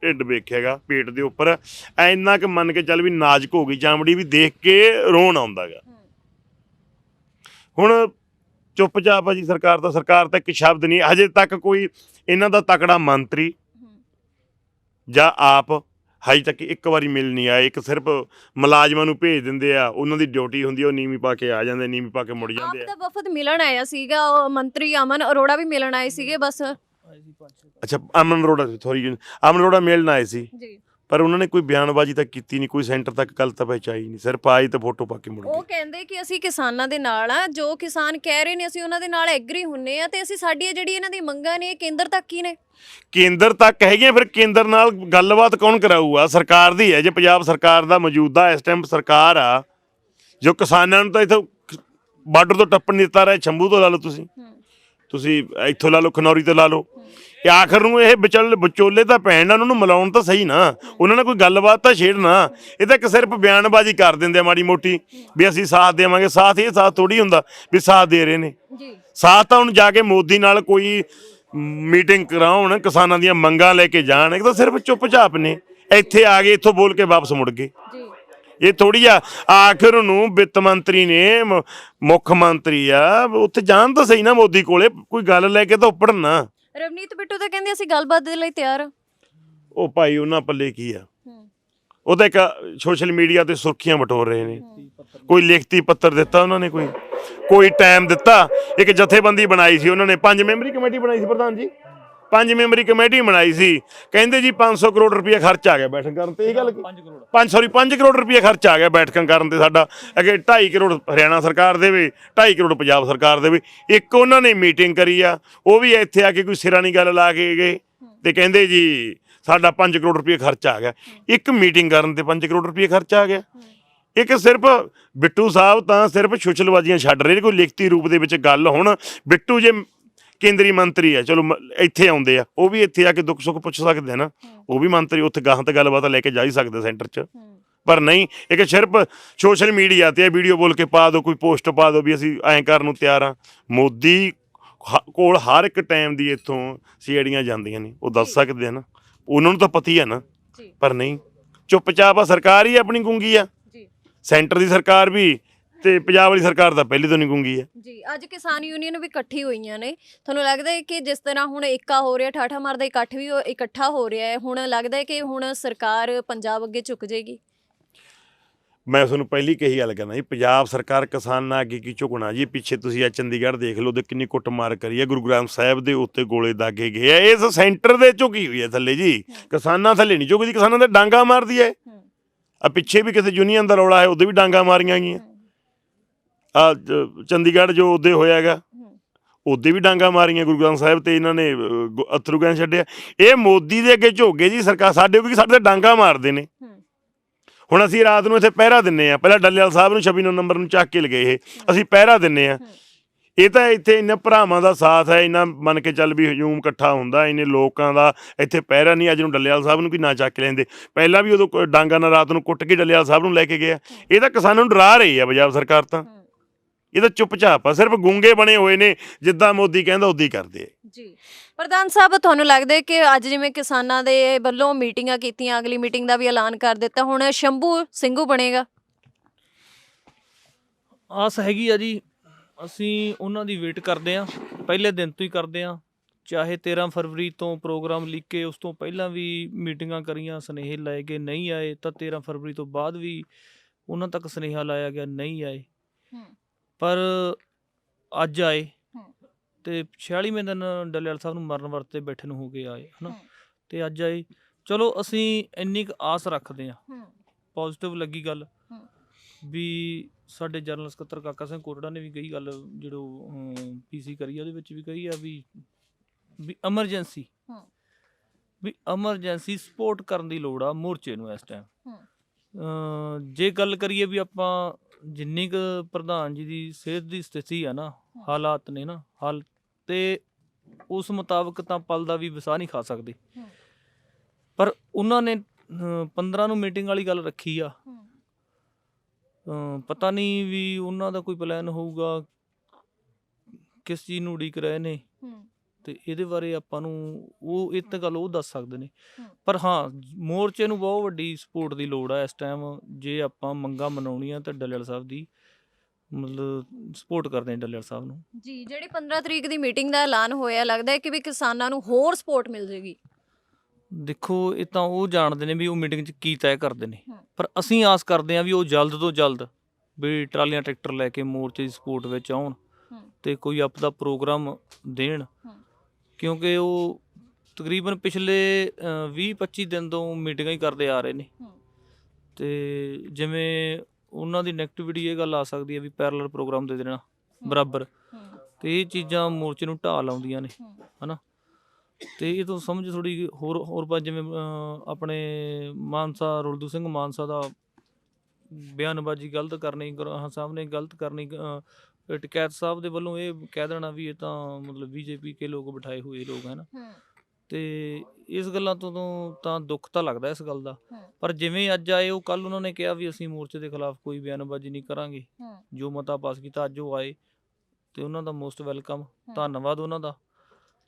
ਢਿੱਡ ਵੇਖਿਆਗਾ ਪੇਟ ਦੇ ਉੱਪਰ। ਇੰਨਾ ਕਿ ਮੰਨ ਕੇ ਚੱਲ ਵੀ ਨਾਜ਼ੁਕ ਹੋ ਗਈ ਚਾਮੜੀ ਵੀ ਦੇਖ ਕੇ ਰੋਣ ਆਉਂਦਾਗਾ ਹੁਣ ਚੁੱਪਚਾਪ ਆ ਜੀ ਸਰਕਾਰ ਦਾ ਸਰਕਾਰ ਤਾਂ ਇੱਕ ਸ਼ਬਦ ਨਹੀਂ ਹਜੇ ਤੱਕ ਕੋਈ ਇਹਨਾਂ ਦਾ ਤਕੜਾ ਮੰਤਰੀ ਜਾਂ ਆਪ ਹਜੇ ਤੱਕ ਇੱਕ ਵਾਰੀ ਮਿਲ ਨਹੀਂ ਆਏ ਇੱਕ ਸਿਰਫ ਮੁਲਾਜ਼ਮਾਂ ਨੂੰ ਭੇਜ ਦਿੰਦੇ ਆ ਉਹਨਾਂ ਦੀ ਡਿਊਟੀ ਹੁੰਦੀ ਆ, ਉਹ ਨੀਵੀਂ ਪਾ ਕੇ ਆ ਜਾਂਦੇ ਨੀਵੀਂ ਪਾ ਕੇ ਮੁੜ ਆਪ ਜਾਂਦੇ ਆ। ਦਾ ਵਫਦ ਮਿਲਣ ਆਇਆ ਸੀਗਾ ਉਹ ਮੰਤਰੀ ਅਮਨ ਅਰੋੜਾ ਵੀ ਮਿਲਣ ਆਏ ਸੀਗੇ ਬਸ। ਅੱਛਾ ਅਮਨ ਅਰੋੜਾ ਸੌਰੀ ਅਮਨ ਅਰੋੜਾ ਮਿਲਣ ਆਏ ਸੀ। ਜੀ। ਪਰ ਉਹਨਾਂ ਨੇ ਕੋਈ ਬਿਆਨਬਾਜ਼ੀ ਤਾਂ ਕੀਤੀ ਨਹੀਂ ਕੋਈ ਸੈਂਟਰ ਤੱਕ ਗੱਲ ਤਾਂ ਪਹੁੰਚਾਈ ਨਹੀਂ ਸਿਰਫ ਆਈ ਤੇ ਫੋਟੋ ਪਾ ਕੇ ਮੁੜ ਉਹ ਗਏ। ਕਹਿੰਦੇ ਕਿ ਅਸੀਂ ਕਿਸਾਨਾਂ ਦੇ ਨਾਲ ਆ ਜੋ ਕਿਸਾਨ ਕਹਿ ਰਹੇ ਨੇ ਅਸੀਂ ਉਹਨਾਂ ਦੇ ਨਾਲ ਐਗਰੀ ਹੁੰਨੇ ਆ ਤੇ ਅਸੀਂ ਸਾਡੀਆਂ ਜਿਹੜੀ ਇਹਨਾਂ ਦੀ ਮੰਗਾਂ ਨੇ ਇਹ ਕੇਂਦਰ ਤੱਕ ਹੀ ਨੇ? ਕੇਂਦਰ ਤੱਕ ਹੈਗੀਆਂ ਫਿਰ ਕੇਂਦਰ ਨਾਲ ਗੱਲਬਾਤ ਕੌਣ ਕਰਾਊਗਾ? ਸਰਕਾਰ ਦੀ ਹੈ ਜੇ ਪੰਜਾਬ ਸਰਕਾਰ ਦਾ ਮੌਜੂਦਾ ਇਸ ਟਾਈਮ ਸਰਕਾਰ ਆ ਜੋ ਕਿਸਾਨਾਂ ਨੂੰ ਤਾਂ ਇਥੋਂ ਬਾਰਡਰ ਤੋਂ ਟੱਪਣ ਨਹੀਂ ਦਿੱਤਾ ਰਿਹਾ ਸ਼ੰਭੂ ਤੋਂ ਲਾ ਲਓ ਤੁਸੀਂ। ਤੁਸੀਂ ਇੱਥੋਂ ਲਾ ਲਓ ਖਨੌਰੀ ਤੋਂ ਲਾ ਲਓ। ਇਹ ਆਖਰ ਨੂੰ ਇਹ ਵਿਚਲ ਵਿਚੋਲੇ ਤਾਂ ਪੈਣ ਉਹਨਾਂ ਨੂੰ ਮਿਲਾਉਣ ਤਾਂ ਸਹੀ ਨਾ। ਉਹਨਾਂ ਨਾਲ ਕੋਈ ਗੱਲਬਾਤ ਤਾਂ ਛੇੜਨਾ ਇਹ ਤਾਂ ਇੱਕ ਸਿਰਫ ਬਿਆਨਬਾਜ਼ੀ ਕਰ ਦਿੰਦੇ ਆ ਮਾੜੀ ਮੋਟੀ ਵੀ ਅਸੀਂ ਸਾਥ ਦੇਵਾਂਗੇ। ਸਾਥ ਇਹ ਸਾਥ ਥੋੜੀ ਹੁੰਦਾ ਵੀ ਸਾਥ ਦੇ ਰਹੇ ਨੇ। ਜੀ। ਸਾਥ ਤਾਂ ਹੁਣ ਜਾ ਕੇ ਮੋਦੀ ਨਾਲ ਕੋਈ ਮੀਟਿੰਗ ਕਰਾਉਣ ਕਿਸਾਨਾਂ ਦੀਆਂ ਮੰਗਾਂ ਲੈ ਕੇ ਜਾਣ ਇਹ ਤਾਂ ਸਿਰਫ ਚੁੱਪਚਾਪ ਨੇ। ਇੱਥੇ ਆ ਗਏ ਇੱਥੋਂ ਬੋਲ ਕੇ ਵਾਪਸ ਮੁੜ ਗਏ। ਜੀ। ਇਹ ਥੋੜੀ ਆ ਆਖਰ ਨੂੰ ਵਿੱਤ ਮੰਤਰੀ ਨੇ ਮੁੱਖ ਮੰਤਰੀ ਆ ਉੱਥੇ ਜਾਣ ਤਾਂ ਸਹੀ ਨਾ ਮੋਦੀ ਕੋਲੇ ਕੋਈ ਗੱਲ ਲੈ ਕੇ ਤਾਂ ਉੱਪੜਨ ਨਾ। ਰਵਨੀਤ ਬਿੱਟੂ ਤਾਂ ਕਹਿੰਦੇ ਅਸੀਂ ਗੱਲਬਾਤ ਦੇ ਲਈ ਤਿਆਰ ਉਹ ਭਾਈ ਉਹਨਾਂ ਪੱਲੇ ਕੀ ਆ? ਹੂੰ। ਉਹ ਤਾਂ ਇੱਕ ਸੋਸ਼ਲ ਮੀਡੀਆ ਤੇ ਸੁਰਖੀਆਂ ਬਟੋਰ ਰਹੇ ਨੇ। ਕੋਈ ਲਿਖਤੀ ਪੱਤਰ ਦਿੱਤਾ ਉਹਨਾਂ ਨੇ ਕੋਈ? ਕੋਈ ਟਾਈਮ ਦਿੱਤਾ? ਇੱਕ ਜਥੇਬੰਦੀ ਬਣਾਈ ਸੀ ਉਹਨਾਂ ਨੇ। ਪੰਜ ਮੈਂਬਰੀ ਕਮੇਟੀ ਬਣਾਈ ਸੀ ਪ੍ਰਧਾਨ ਜੀ। ਪੰਜ ਮੈਂਬਰੀ ਕਮੇਟੀ ਬਣਾਈ ਸੀ। ਕਹਿੰਦੇ ਜੀ 500 ਕਰੋੜ ਰੁਪਏ ਖਰਚ ਆ ਗਿਆ ਬੈਠਕ ਕਰਨ ਤੇ ਇਹ ਗੱਲ 5 ਕਰੋੜ। 5 ਸੌਰੀ 5 ਕਰੋੜ ਰੁਪਏ ਖਰਚ ਆ ਗਿਆ ਬੈਠਕਾਂ ਕਰਨ ਤੇ ਸਾਡਾ। ਅਗੇ 2.5 ਕਰੋੜ ਹਰਿਆਣਾ ਸਰਕਾਰ ਦੇਵੇ 2.5 ਕਰੋੜ ਪੰਜਾਬ ਸਰਕਾਰ ਦੇਵੇ। ਇੱਕ ਉਹਨਾਂ ਨੇ ਮੀਟਿੰਗ ਕਰੀ ਆ ਉਹ ਵੀ ਇੱਥੇ ਆ ਕੇ ਕੋਈ ਸਿਰਾਂ ਨਹੀਂ ਗੱਲ ਲਾ ਕੇ ਗਏ। ਤੇ ਕਹਿੰਦੇ ਜੀ ਸਾਡਾ 5 ਕਰੋੜ ਰੁਪਏ ਖਰਚ ਆ ਗਿਆ। ਇੱਕ ਮੀਟਿੰਗ ਕਰਨ ਤੇ 5 ਕਰੋੜ ਰੁਪਏ ਖਰਚ ਆ ਗਿਆ। ਇੱਕ ਸਿਰਫ ਬਿੱਟੂ ਸਾਹਿਬ ਤਾਂ ਸਿਰਫ ਛੁਛਲਬਾਜ਼ੀਆਂ ਛੱਡ ਰਹੇ ਨੇ ਕੋਈ ਲਿਖਤੀ ਰੂਪ ਦੇ ਵਿੱਚ ਗੱਲ ਹੁਣ। ਬਿੱਟੂ ਜੇ ਕੇਂਦਰੀ ਮੰਤਰੀ ਹੈ ਚਲੋ ਮ- ਇੱਥੇ ਆਉਂਦੇ ਆ ਉਹ ਵੀ ਇੱਥੇ ਆ ਕੇ ਦੁੱਖ ਸੁੱਖ ਪੁੱਛ ਸਕਦੇ ਆ ਨਾ ਉਹ ਵੀ ਮੰਤਰੀ ਉੱਥੇ ਗਾਹਾਂ ਤੇ ਗੱਲਬਾਤ ਲੈ ਕੇ ਜਾ ਹੀ ਸਕਦੇ ਸੈਂਟਰ 'ਚ। ਪਰ ਨਹੀਂ ਇੱਕ ਸਿਰਫ ਸੋਸ਼ਲ ਮੀਡੀਆ ਤੇ ਵੀਡੀਓ ਬੋਲ ਕੇ ਪਾ ਦਿਓ ਕੋਈ ਪੋਸਟ ਪਾ ਦਿਓ ਵੀ ਅਸੀਂ ਐਂ ਕਰਨ ਨੂੰ ਤਿਆਰ ਆ। ਮੋਦੀ ਹ- ਕੋਲ ਹਰ ਇੱਕ ਟਾਈਮ ਦੀ ਇੱਥੋਂ ਸੀੜੀਆਂ ਜਾਂਦੀਆਂ ਨੇ ਉਹ ਦੱਸ ਸਕਦੇ ਆ ਨਾ। ਉਹਨਾਂ ਨੂੰ ਤਾਂ ਪਤੀ ਆ ਨਾ ਜੀ। ਪਰ ਨਹੀਂ ਚੁੱਪਚਾਪ ਆ ਸਰਕਾਰ ਹੀ ਆਪਣੀ ਗੁੰਗੀ ਆ। ਜੀ। ਸੈਂਟਰ ਦੀ ਸਰਕਾਰ ਵੀ ਤੇ ਪੰਜਾਬ ਵਾਲੀ ਸਰਕਾਰ ਤਾਂ ਪਹਿਲੀ ਤੋਂ ਨਹੀਂ ਗੁੰਗੀ ਆ ਜੀ ਅੱਜ ਕਿਸਾਨ ਯੂਨੀਅਨ ਵੀ ਇਕੱਠੀ ਹੋਈਆਂ ਨੇ। ਤੁਹਾਨੂੰ ਲੱਗਦਾ ਹੈ ਕਿ ਜਿਸ ਤਰ੍ਹਾਂ ਹੁਣ ਏਕਾ ਹੋ ਰਿਹਾ ਠਾਠਾ ਮਾਰਦਾ ਇਕੱਠ ਵੀ ਉਹ ਇਕੱਠਾ ਹੋ ਰਿਹਾ ਹੈ ਹੁਣ ਲੱਗਦਾ ਹੈ ਕਿ ਹੁਣ ਸਰਕਾਰ ਪੰਜਾਬ ਅੱਗੇ ਝੁਕ ਜਾਏਗੀ? ਮੈਂ ਤੁਹਾਨੂੰ ਪਹਿਲੀ ਕਹੀ ਗੱਲ ਕਰਨਾ ਜੀ ਪੰਜਾਬ ਸਰਕਾਰ ਕਿਸਾਨਾਂ ਅੱਗੇ ਕੀ ਝੁਕਣਾ ਜੀ? ਪਿੱਛੇ ਤੁਸੀਂ ਆ ਚੰਡੀਗੜ੍ਹ ਦੇਖ ਲਓ ਤੇ ਕਿੰਨੀ ਕੁੱਟਮਾਰ ਕਰੀ ਹੈ। ਗੁਰੂ ਗ੍ਰੰਥ ਸਾਹਿਬ ਦੇ ਉੱਤੇ ਗੋਲੇ ਦਾਗੇ ਗਏ ਆ। ਇਸ ਸੈਂਟਰ ਦੇ ਝੁਕੀ ਹੋਈ ਹੈ ਥੱਲੇ ਜੀ। ਕਿਸਾਨਾਂ ਥੱਲੇ ਨਹੀਂ ਝੁਕਦੀ ਕਿਸਾਨਾਂ ਤੇ ਡਾਂਗਾ ਮਾਰਦੀ ਹੈ। ਹੂੰ। ਆ ਪਿੱਛੇ ਵੀ ਕਿਸੇ ਯੂਨੀਅਨ ਦਾ ਰੌਲਾ ਹੈ ਉਹਦੇ ਵੀ ਡਾਂਗਾ ਮਾਰੀਆਂ ਗਈਆਂ। ਆ ਚੰਡੀਗੜ੍ਹ ਜੋ ਉਹਦੇ ਹੋਇਆ ਹੈਗਾ ਹੂੰ। ਉਹਦੇ ਵੀ ਡਾਂਗਾ ਮਾਰੀਆਂ ਗੁਰੂ ਗ੍ਰੰਥ ਸਾਹਿਬ ਤੇ ਇਹਨਾਂ ਨੇ ਗੁ- ਅਥਰੂ ਗੈਸ ਛੱਡਿਆ। ਇਹ ਮੋਦੀ ਦੇ ਅੱਗੇ ਝੋਗੇ ਜੀ ਸਰਕਾਰ ਸਾਡੇ ਕਿਉਂਕਿ ਸਾਡੇ ਤੇ ਡਾਂਗਾ ਮਾਰਦੇ ਨੇ। ਹੂੰ। ਹੁਣ ਅਸੀਂ ਰਾਤ ਨੂੰ ਇੱਥੇ ਪਹਿਰਾ ਦਿੰਨੇ ਆ। ਪਹਿਲਾਂ ਡੱਲੇਵਾਲ ਸਾਹਿਬ ਨੂੰ 26 ਨੰਬਰ ਨੂੰ ਚੱਕ ਕੇ ਲਗਏ ਇਹ। ਅਸੀਂ ਪਹਿਰਾ ਦਿੰਨੇ ਆ। ਇਹ ਤਾਂ ਇੱਥੇ ਇਹਨਾਂ ਭਰਾਵਾਂ ਦਾ ਸਾਥ ਹੈ। ਇਹਨਾਂ ਮੰਨ ਕੇ ਚੱਲ ਵੀ ਹਜੂਮ ਇਕੱਠਾ ਹੁੰਦਾ ਇਹਨੇ ਲੋਕਾਂ ਦਾ ਇੱਥੇ ਪਹਿਰਾ ਨਹੀਂ। ਅੱਜ ਨੂੰ ਡੱਲੇਵਾਲ ਸਾਹਿਬ ਨੂੰ ਵੀ ਨਾ ਚੱਕ ਲੈਂਦੇ ਪਹਿਲਾਂ ਵੀ ਉਦੋਂ ਡਾਂਗਾ ਨਾਲ ਰਾਤ ਨੂੰ ਕੁੱਟ ਕੇ ਡੱਲੇਵਾਲ ਸਾਹਿਬ ਨੂੰ ਲੈ ਕੇ ਗਿਆ। ਇਹ ਤਾਂ ਕਿਸਾਨਾਂ ਨੂੰ ਡਰਾ ਰਹੀ ਆ ਪੰਜਾਬ ਸਰਕਾਰ ਤਾਂ। ਹੂੰ। ਇਹ ਤਾਂ ਚੁੱਪਚਾਪ ਆ ਸਿਰਫ ਗੁੰਗੇ ਬਣੇ ਹੋਏ ਨੇ ਜਿੱਦਾਂ ਮੋਦੀ ਕਹਿੰਦਾ ਉਦਾਂ ਹੀ ਕਰਦੇ ਆ। ਜੀ। ਪ੍ਰਧਾਨ ਸਾਹਿਬ ਤੁਹਾਨੂੰ ਲੱਗਦਾ ਕਿ ਅੱਜ ਜਿਵੇਂ ਕਿਸਾਨਾਂ ਦੇ ਵੱਲੋਂ ਮੀਟਿੰਗਾਂ ਕੀਤੀਆਂ ਅਗਲੀ ਮੀਟਿੰਗ ਦਾ ਵੀ ਐਲਾਨ ਕਰ ਦਿੱਤਾ ਹੁਣ ਸ਼ੰਭੂ ਸਿੰਘੂ ਬਣੇਗਾ? ਆਸ ਹੈਗੀ ਆ ਜੀ ਅਸੀਂ ਉਹਨਾਂ ਦੀ ਵੇਟ ਕਰਦੇ ਆ ਪਹਿਲੇ ਦਿਨ ਤੋਂ ਹੀ ਕਰਦੇ ਆ ਚਾਹੇ 13 ਫਰਵਰੀ ਤੋਂ ਪ੍ਰੋਗਰਾਮ ਲਿਖ ਕੇ ਉਸ ਤੋਂ ਪਹਿਲਾਂ ਵੀ ਮੀਟਿੰਗਾਂ ਕਰੀਆਂ ਸੁਨੇਹੇ ਲਾਏ ਗਏ ਨਹੀਂ ਆਏ ਤਾਂ 13 ਫਰਵਰੀ ਤੋਂ ਬਾਅਦ ਵੀ ਉਹਨਾਂ ਤੱਕ ਸੁਨੇਹਾ ਲਾਇਆ ਗਿਆ ਨਹੀਂ ਆਏ। ਹੂੰ। ਪਰ ਅੱਜ ਆਏ। ਤੇ 46ਵੇਂ ਦਿਨ ਡੱਲੇਵਾਲ ਸਾਹਿਬ ਨੂੰ ਮਰਨ ਵਰਤੇ ਬੈਠੇ ਨੂੰ ਹੋ ਕੇ ਆਏ ਹਨਾ। ਤੇ ਅੱਜ ਆਏ ਚਲੋ ਅਸੀਂ ਇੰਨੀ ਕੁ ਆਸ ਰੱਖਦੇ ਆ ਹੂੰ ਪੋਜ਼ਿਟਿਵ ਲੱਗੀ ਗੱਲ। ਵੀ ਸਾਡੇ ਜਨਰਲ ਸਕੱਤਰ ਕਾਕਾ ਸਿੰਘ ਕੋਟੜਾ ਨੇ ਵੀ ਕਹੀ ਗੱਲ ਜਿਹੜੋ ਪੀਸੀ ਕਰੀ ਆ ਉਹਦੇ ਵਿੱਚ ਵੀ ਕਹੀ ਆ ਵੀ ਵੀ ਐਮਰਜੈਂਸੀ। ਵੀ ਐਮਰਜੈਂਸੀ ਸਪੋਰਟ ਕਰਨ ਦੀ ਲੋੜ ਆ ਮੋਰਚੇ ਨੂੰ ਇਸ ਟਾਈਮ। ਜੇ ਗੱਲ ਕਰੀਏ ਵੀ ਆਪਾਂ ਜਿੰਨੀ ਕੁ ਪ੍ਰਧਾਨ ਜੀ ਦੀ ਸਿਹਤ ਦੀ ਸਥਿਤੀ ਆ ਨਾ ਹਾਲਾਤ ਨੇ ਨਾ ਹਾਲ ਤੇ ਉਸ ਮੁਤਾਬਕ ਤਾਂ ਪਲ ਦਾ ਵੀ ਵਸਾ ਨਹੀਂ ਖਾ ਸਕਦੇ। ਪਰ ਉਹਨਾਂ ਨੇ ਅਹ, 15 ਨੂੰ ਮੀਟਿੰਗ ਵਾਲੀ ਗੱਲ ਰੱਖੀ ਆ। ਪਤਾ ਨਹੀਂ ਵੀ ਉਹਨਾਂ ਦਾ ਕੋਈ ਪਲਾਨ ਹੋਊਗਾ ਕਿਸ ਚੀਜ਼ ਨੂੰ ਉਡੀਕ ਰਹੇ ਨੇ। ਤੇ ਇਹਦੇ ਬਾਰੇ ਆਪਾਂ ਨੂੰ ਉਹ ਇਹ ਤਾਂ ਗੱਲ ਉਹ ਦੱਸ ਸਕਦੇ ਨੇ। ਪਰ ਹਾਂ ਮੋਰਚੇ ਨੂੰ ਬਹੁਤ ਵੱਡੀ ਸਪੋਰਟ ਦੀ ਲੋੜ ਆ ਇਸ ਟਾਈਮ ਜੇ ਆਪਾਂ ਮੰਗਾ ਮਨਾਉਣੀਆਂ ਤਾਂ ਡੱਲੇਵਾਲ ਸਾਹਿਬ ਦੀ ਮਤਲਬ ਸਪੋਰਟ ਕਰਦੇ ਹਾਂ ਡੱਲੇਵਾਲ ਸਾਹਿਬ ਨੂੰ ਜੀ ਜਿਹੜੀ 15 ਤਰੀਕ ਦੀ ਮੀਟਿੰਗ ਦਾ ਐਲਾਨ ਹੋਇਆ ਲੱਗਦਾ ਹੈ ਕਿ ਵੀ ਕਿਸਾਨਾਂ ਨੂੰ ਹੋਰ ਸਪੋਰਟ ਮਿਲ ਜੇਗੀ ਦੇਖੋ ਇਹ ਤਾਂ ਉਹ ਜਾਣਦੇ ਨੇ ਵੀ ਉਹ ਮੀਟਿੰਗ 'ਚ ਕੀ ਤੈਅ ਕਰਦੇ ਨੇ। ਪਰ ਅਸੀਂ ਆਸ ਕਰਦੇ ਹਾਂ ਵੀ ਉਹ ਜਲਦ ਤੋਂ ਜਲਦ ਵੀ ਟਰਾਲੀਆਂ ਟਰੈਕਟਰ ਲੈ ਕੇ ਮੋਰਚੇ ਦੀ ਸਪੋਰਟ ਵਿੱਚ ਆਉਣ। ਤੇ ਕੋਈ ਆਪਦਾ ਪ੍ਰੋਗਰਾਮ ਦੇਣ। ਕਿਉਂਕਿ ਉਹ ਤਕਰੀਬਨ ਪਿਛਲੇ 20-25 ਦਿਨ ਤੋਂ ਮੀਟਿੰਗਾਂ ਹੀ ਕਰਦੇ ਆ ਰਹੇ ਨੇ। ਤੇ ਜਿਵੇਂ ਉਹਨਾਂ ਦੀ ਨੈਗੇਟਿਵਿਟੀ ਇਹ ਗੱਲ ਆ ਸਕਦੀ ਹੈ ਵੀ ਪੈਰਲਲ ਪ੍ਰੋਗਰਾਮ ਦੇ ਦੇਣਾ ਬਰਾਬਰ। ਤੇ ਇਹ ਚੀਜ਼ਾਂ ਮੋਰਚੇ ਨੂੰ ਢਾਹ ਲਾਉਂਦੀਆਂ ਨੇ ਹਨਾ? ਤੇ ਇਹ ਤੋਂ ਸਮਝ ਥੋੜੀ ਹੋਰ ਹੋਰ ਪਾ ਜਿਵੇਂ ਆਪਣੇ ਮਾਨਸਾ ਰੁਲਦੂ ਸਿੰਘ ਮਾਨਸਾ ਦਾ ਬਿਆਨਬਾਜ਼ੀ ਗਲਤ ਕਰਨੀ ਗੁਰਾਂ ਸਾਹਿਬ ਨੇ ਗਲਤ ਕਰਨੀ ਟਕੈਤ ਸਾਹਿਬ ਦੇ ਵੱਲੋਂ ਇਹ ਕਹਿ ਦੇਣਾ ਵੀ ਇਹ ਤਾਂ ਮਤਲਬ ਬੀਜੇਪੀ ਕੇ ਲੋਕ ਬਿਠਾਏ ਹੋਏ ਲੋਕ ਹਨ ਤੇ ਇਸ ਗੱਲਾਂ ਤੋਂ ਤੋਂ ਦੁੱਖ ਤਾਂ ਲੱਗਦਾ ਇਸ ਗੱਲ ਦਾ। ਪਰ ਜਿਵੇਂ ਅੱਜ ਆਏ ਉਹ ਕੱਲ ਉਹਨਾਂ ਨੇ ਕਿਹਾ ਵੀ ਅਸੀਂ ਮੋਰਚੇ ਦੇ ਖਿਲਾਫ ਕੋਈ ਬਿਆਨਬਾਜ਼ੀ ਨਹੀਂ ਕਰਾਂਗੇ। ਜੋ ਮਤਾ ਪਾਸ ਕੀਤਾ ਅੱਜ ਉਹ ਆਏ ਤੇ ਉਹਨਾਂ ਦਾ ਮੋਸਟ ਵੈਲਕਮ। ਧੰਨਵਾਦ ਉਹਨਾਂ ਦਾ।